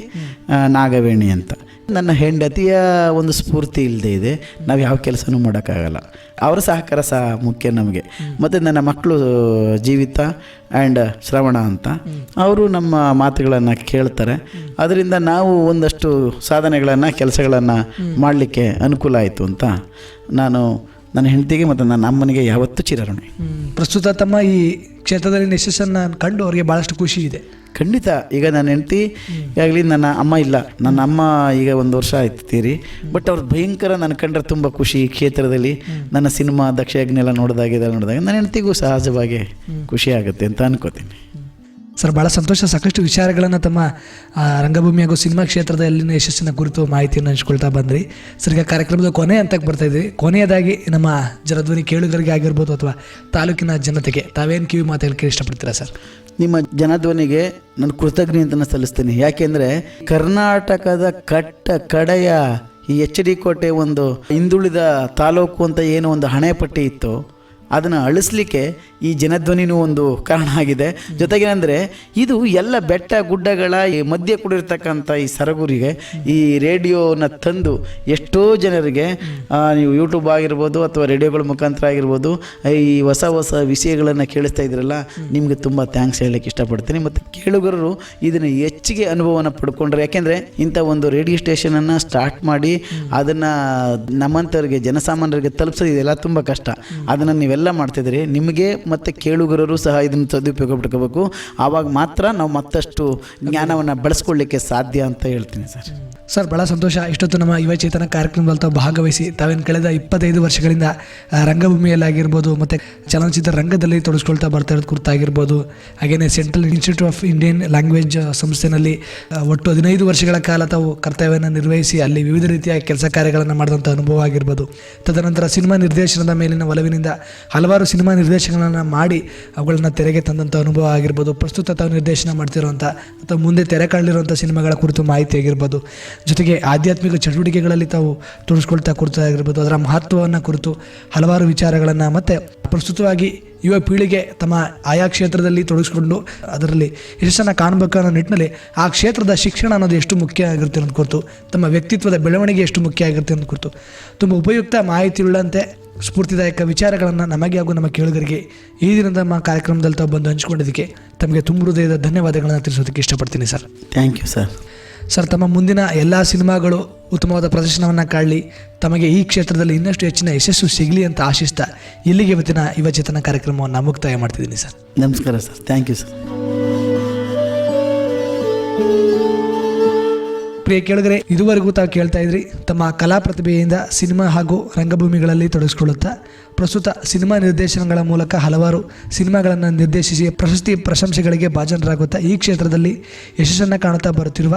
ನಾಗವೇಣಿ ಅಂತ. ನನ್ನ ಹೆಂಡತಿಯ ಒಂದು ಸ್ಫೂರ್ತಿ ಇಲ್ಲದೆ ಇದೆ. ನಾವು ಯಾವ ಕೆಲಸನೂ ಮಾಡೋಕ್ಕಾಗಲ್ಲ. ಅವರ ಸಹಕಾರ ಸಹ ಮುಖ್ಯ ನಮಗೆ. ಮತ್ತು ನನ್ನ ಮಕ್ಕಳು ಜೀವಿತ ಆ್ಯಂಡ್ ಶ್ರವಣ ಅಂತ, ಅವರು ನಮ್ಮ ಮಾತುಗಳನ್ನು ಕೇಳ್ತಾರೆ. ಅದರಿಂದ ನಾವು ಒಂದಷ್ಟು ಸಾಧನೆಗಳನ್ನು, ಕೆಲಸಗಳನ್ನು ಮಾಡಲಿಕ್ಕೆ ಅನುಕೂಲ ಆಯಿತು ಅಂತ ನಾನು ನನ್ನ ಹೆಂಡತಿಗೆ ಮತ್ತು ನನ್ನ ಅಮ್ಮನಿಗೆ ಯಾವತ್ತೂ ಚಿರಋಣಿ. ಪ್ರಸ್ತುತ ತಮ್ಮ ಈ ಕ್ಷೇತ್ರದಲ್ಲಿ ಯಶಸ್ಸನ್ನು ಕಂಡು ಅವರಿಗೆ ಭಾಳಷ್ಟು ಖುಷಿ ಇದೆ. ಖಂಡಿತ. ಈಗ ನನ್ನ ಹೆಂಡತಿ ಆಗಲಿ ನನ್ನ ಅಮ್ಮ ಇಲ್ಲ. ನನ್ನ ಅಮ್ಮ ಈಗ ಒಂದು ವರ್ಷ ಆಯ್ತು ತೀರಿ. ಬಟ್ ಅವ್ರು ಭಯಂಕರ ನನ್ನ ಕಂಡ್ರೆ ತುಂಬ ಖುಷಿ ಈ ಕ್ಷೇತ್ರದಲ್ಲಿ. ನನ್ನ ಸಿನಿಮಾ ದಕ್ಷಯಜ್ಞೆಲ್ಲ ನೋಡಿದಾಗ ಇದೆಲ್ಲ ನೋಡಿದಾಗ ನನ್ನ ಹೆಂಡತಿಗೂ ಸಹಜವಾಗಿ ಖುಷಿ ಆಗುತ್ತೆ ಅಂತ ಅನ್ಕೋತೀನಿ. ಸರ್ ಭಾಳ ಸಂತೋಷ. ಸಾಕಷ್ಟು ವಿಚಾರಗಳನ್ನು ತಮ್ಮ ರಂಗಭೂಮಿ ಹಾಗೂ ಸಿನಿಮಾ ಕ್ಷೇತ್ರದಲ್ಲಿನ ಯಶಸ್ಸಿನ ಕುರಿತು ಮಾಹಿತಿಯನ್ನು ಹಂಚ್ಕೊಳ್ತಾ ಬಂದ್ರಿ. ಸರ್, ಈಗ ಕಾರ್ಯಕ್ರಮದ ಕೊನೆ ಹಂತಕ್ಕೆ ಬರ್ತಾಯಿದ್ವಿ ಕೊನೆಯದಾಗಿ ನಮ್ಮ ಜನಧ್ವನಿ ಕೇಳುಗರಿಗೆ ಆಗಿರ್ಬೋದು ಅಥವಾ ತಾಲೂಕಿನ ಜನತೆಗೆ ತಾವೇನು ಕಿವಿ ಮಾತು ಹೇಳಿಕೆ ಇಷ್ಟಪಡ್ತೀರಾ ಸರ್? ನಿಮ್ಮ ಜನಧ್ವನಿಗೆ ನಾನು ಕೃತಜ್ಞತೆಯನ್ನು ಸಲ್ಲಿಸ್ತೀನಿ. ಯಾಕೆಂದರೆ ಕರ್ನಾಟಕದ ಕಟ್ಟ ಕಡೆಯ ಈ ಎಚ್ ಡಿ ಕೋಟೆ ಒಂದು ಹಿಂದುಳಿದ ತಾಲೂಕು ಅಂತ ಏನೋ ಒಂದು ಹಣೆಪಟ್ಟಿ ಇತ್ತು. ಅದನ್ನು ಅಳಿಸ್ಲಿಕ್ಕೆ ಈ ಜನಧ್ವನಿನೂ ಒಂದು ಕಾರಣ ಆಗಿದೆ. ಜೊತೆಗೇನೆಂದರೆ, ಇದು ಎಲ್ಲ ಬೆಟ್ಟ ಗುಡ್ಡಗಳ ಈ ಮಧ್ಯೆ ಕೂಡಿರ್ತಕ್ಕಂಥ ಈ ಸರಗುರಿಗೆ, ಈ ರೇಡಿಯೋನ ತಂದು ಎಷ್ಟೋ ಜನರಿಗೆ ನೀವು ಯೂಟ್ಯೂಬ್ ಆಗಿರ್ಬೋದು ಅಥವಾ ರೇಡಿಯೋಗಳ ಮುಖಾಂತರ ಆಗಿರ್ಬೋದು, ಈ ಹೊಸ ಹೊಸ ವಿಷಯಗಳನ್ನು ಕೇಳಿಸ್ತಾ ಇದ್ರಲ್ಲ, ನಿಮಗೆ ತುಂಬ ಥ್ಯಾಂಕ್ಸ್ ಹೇಳಲಿಕ್ಕೆ ಇಷ್ಟಪಡ್ತೀನಿ. ಮತ್ತು ಕೇಳುಗರರು ಇದನ್ನು ಹೆಚ್ಚಿಗೆ ಅನುಭವನ ಪಡ್ಕೊಂಡ್ರೆ, ಯಾಕೆಂದರೆ ಇಂಥ ಒಂದು ರೇಡಿಯೋ ಸ್ಟೇಷನನ್ನು ಸ್ಟಾರ್ಟ್ ಮಾಡಿ, ಅದನ್ನು ನಮ್ಮಂಥವ್ರಿಗೆ ಜನಸಾಮಾನ್ಯರಿಗೆ ತಲುಪಿಸೋದು ಇದೆಲ್ಲ ತುಂಬ ಕಷ್ಟ. ಅದನ್ನು ನೀವೆಲ್ಲ ಮಾಡ್ತಿದ್ದೀರಿ, ನಿಮಗೆ ಮತ್ತು ಕೇಳುಗರರು ಸಹ ಇದನ್ನು ಸದುಪಯೋಗ ಪಡ್ಕೋಬೇಕು. ಆವಾಗ ಮಾತ್ರ ನಾವು ಮತ್ತಷ್ಟು ಜ್ಞಾನವನ್ನು ಬಳಸ್ಕೊಳ್ಳಿಕ್ಕೆ ಸಾಧ್ಯ ಅಂತ ಹೇಳ್ತೀನಿ ಸರ್. ಸರ್ ಭಾಳ ಸಂತೋಷ. ಇಷ್ಟೊತ್ತು ನಮ್ಮ ಯುವ ಚೇತನ ಕಾರ್ಯಕ್ರಮದಲ್ಲಿ ತಾವು ಭಾಗವಹಿಸಿ ತಾವೇನು ಕಳೆದ ಇಪ್ಪತ್ತೈದು ವರ್ಷಗಳಿಂದ ರಂಗಭೂಮಿಯಲ್ಲಾಗಿರ್ಬೋದು, ಮತ್ತು ಚಲನಚಿತ್ರ ರಂಗದಲ್ಲಿ ತೊಡಸ್ಕೊಳ್ತಾ ಬರ್ತಾ ಇರೋದು ಕುರಿತಾಗಿರ್ಬೋದು ಹಾಗೆಯೇ central institute of Indian language ಸಂಸ್ಥೆನಲ್ಲಿ ಒಟ್ಟು ಹದಿನೈದು ವರ್ಷಗಳ ಕಾಲ ತಾವು ಕರ್ತವ್ಯವನ್ನು ನಿರ್ವಹಿಸಿ ಅಲ್ಲಿ ವಿವಿಧ ರೀತಿಯ ಕೆಲಸ ಕಾರ್ಯಗಳನ್ನು ಮಾಡಿದಂಥ ಅನುಭವ ಆಗಿರ್ಬೋದು. ತದನಂತರ ಸಿನಿಮಾ ನಿರ್ದೇಶನದ ಮೇಲಿನ ಒಲವಿನಿಂದ ಹಲವಾರು ಸಿನಿಮಾ ನಿರ್ದೇಶನಗಳನ್ನು ಮಾಡಿ ಅವುಗಳನ್ನು ತೆರೆಗೆ ತಂದಂಥ ಅನುಭವ ಆಗಿರ್ಬೋದು. ಪ್ರಸ್ತುತ ತಾವು ನಿರ್ದೇಶನ ಮಾಡ್ತಿರುವಂಥ ಅಥವಾ ಮುಂದೆ ತೆರೆ ಕಾಣಲಿರುವಂಥ ಸಿನಿಮಾಗಳ ಕುರಿತು ಮಾಹಿತಿ ಆಗಿರ್ಬೋದು. ಜೊತೆಗೆ ಆಧ್ಯಾತ್ಮಿಕ ಚಟುವಟಿಕೆಗಳಲ್ಲಿ ತಾವು ತೊಡಗಿಸ್ಕೊಳ್ತಾ ಕೊಡ್ತಾ ಆಗಿರ್ಬೋದು ಅದರ ಮಹತ್ವವನ್ನು ಕುರಿತು ಹಲವಾರು ವಿಚಾರಗಳನ್ನು ಮತ್ತು ಪ್ರಸ್ತುತವಾಗಿ ಯುವ ಪೀಳಿಗೆ ತಮ್ಮ ಆಯಾ ಕ್ಷೇತ್ರದಲ್ಲಿ ತೊಡಗಿಸ್ಕೊಂಡು ಅದರಲ್ಲಿ ಯಶಸ್ಸನ್ನು ಕಾಣಬೇಕು ಅನ್ನೋ ನಿಟ್ಟಿನಲ್ಲಿ ಆ ಕ್ಷೇತ್ರದ ಶಿಕ್ಷಣ ಅನ್ನೋದು ಎಷ್ಟು ಮುಖ್ಯ ಆಗಿರುತ್ತೆ ಅನ್ನೋದು ಕುರಿತು, ತಮ್ಮ ವ್ಯಕ್ತಿತ್ವದ ಬೆಳವಣಿಗೆ ಎಷ್ಟು ಮುಖ್ಯ ಆಗಿರುತ್ತೆ ಅನ್ನೋದು ಕುರಿತು ತುಂಬ ಉಪಯುಕ್ತ ಮಾಹಿತಿಯುಳ್ಳಂತೆ ಸ್ಫೂರ್ತಿದಾಯಕ ವಿಚಾರಗಳನ್ನು ನಮಗೆ ಹಾಗೂ ನಮ್ಮ ಕೇಳುಗರಿಗೆ ಈ ದಿನದ ನಮ್ಮ ಕಾರ್ಯಕ್ರಮದಲ್ಲಿ ತಾವು ಬಂದು ಹಂಚಿಕೊಂಡಿದ್ದಕ್ಕೆ ತಮಗೆ ತುಂಬ ಹೃದಯದ ಧನ್ಯವಾದಗಳನ್ನು ತಿಳಿಸೋದಕ್ಕೆ ಇಷ್ಟಪಡ್ತೀನಿ sir. Thank you sir sir ತಮ್ಮ ಮುಂದಿನ ಎಲ್ಲ ಸಿನಿಮಾಗಳು ಉತ್ತಮವಾದ ಪ್ರದರ್ಶನವನ್ನು ಕಾಣಲಿ ತಮಗೆ ಈ ಕ್ಷೇತ್ರದಲ್ಲಿ ಇನ್ನಷ್ಟು ಹೆಚ್ಚಿನ ಯಶಸ್ಸು ಸಿಗಲಿ ಅಂತ ಆಶಿಸ್ತಾ ಇಲ್ಲಿಗೆ ಇವತ್ತಿನ ಯುವಚೇತನ ಕಾರ್ಯಕ್ರಮವನ್ನು ಮುಕ್ತಾಯ ಮಾಡ್ತಿದ್ದೀನಿ ಸರ್. ನಮಸ್ಕಾರ ಸರ್. ಥ್ಯಾಂಕ್ ಯು ಸರ್ ಪ್ರಿಯ ಕೇಳಿದ್ರೆ ಇದುವರೆಗೂ ತಾವು ಕೇಳ್ತಾ ಇದ್ರಿ ತಮ್ಮ ಕಲಾ ಪ್ರತಿಭೆಯಿಂದ ಸಿನಿಮಾ ಹಾಗೂ ರಂಗಭೂಮಿಗಳಲ್ಲಿ ತೊಡಗಿಸ್ಕೊಳ್ಳುತ್ತಾ ಪ್ರಸ್ತುತ ಸಿನಿಮಾ ನಿರ್ದೇಶನಗಳ ಮೂಲಕ ಹಲವಾರು ಸಿನಿಮಾಗಳನ್ನು ನಿರ್ದೇಶಿಸಿ ಪ್ರಶಸ್ತಿ ಪ್ರಶಂಸೆಗಳಿಗೆ ಭಾಜನರಾಗುತ್ತಾ ಈ ಕ್ಷೇತ್ರದಲ್ಲಿ ಯಶಸ್ಸನ್ನು ಕಾಣುತ್ತಾ ಬರುತ್ತಿರುವ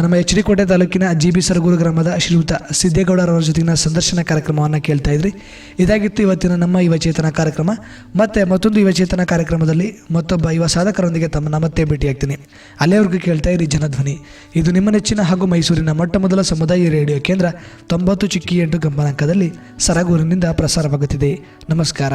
ನಮ್ಮ ಎಚ್ ತಾಲೂಕಿನ ಜಿ ಬಿ ಸರಗೂರು ಗ್ರಾಮದ ಶ್ರೀಯುತ ಸಿದ್ದೇಗೌಡರವರ ಜೊತೆಗಿನ ಸಂದರ್ಶನ ಕಾರ್ಯಕ್ರಮವನ್ನು ಕೇಳ್ತಾ ಇದ್ರಿ. ಇದಾಗಿತ್ತು ಇವತ್ತಿನ ನಮ್ಮ ಯುವಚೇತನ ಕಾರ್ಯಕ್ರಮ. ಮತ್ತೆ ಮತ್ತೊಂದು ಯುವಚೇತನ ಕಾರ್ಯಕ್ರಮದಲ್ಲಿ ಮತ್ತೊಬ್ಬ ಯುವ ಸಾಧಕರೊಂದಿಗೆ ತಮ್ಮನ್ನ ಮತ್ತೆ ಭೇಟಿಯಾಗ್ತೀನಿ. ಅಲ್ಲಿಯವರೆಗೂ ಕೇಳ್ತಾ ಇರಿ ಜನಧ್ವನಿ. ಇದು ನಿಮ್ಮ ನೆಚ್ಚಿನ ಹಾಗೂ ಮೈಸೂರಿನ ಮೊಟ್ಟ ಮೊದಲ ಸಮುದಾಯ ರೇಡಿಯೋ ಕೇಂದ್ರ ತೊಂಬತ್ತು ಚಿಕ್ಕಿ ಎಂಟು ಗಂಬನಾಂಕದಲ್ಲಿ ಸರಗೂರಿನಿಂದ ಪ್ರಸಾರವಾಗುತ್ತಿದೆ. ನಮಸ್ಕಾರ.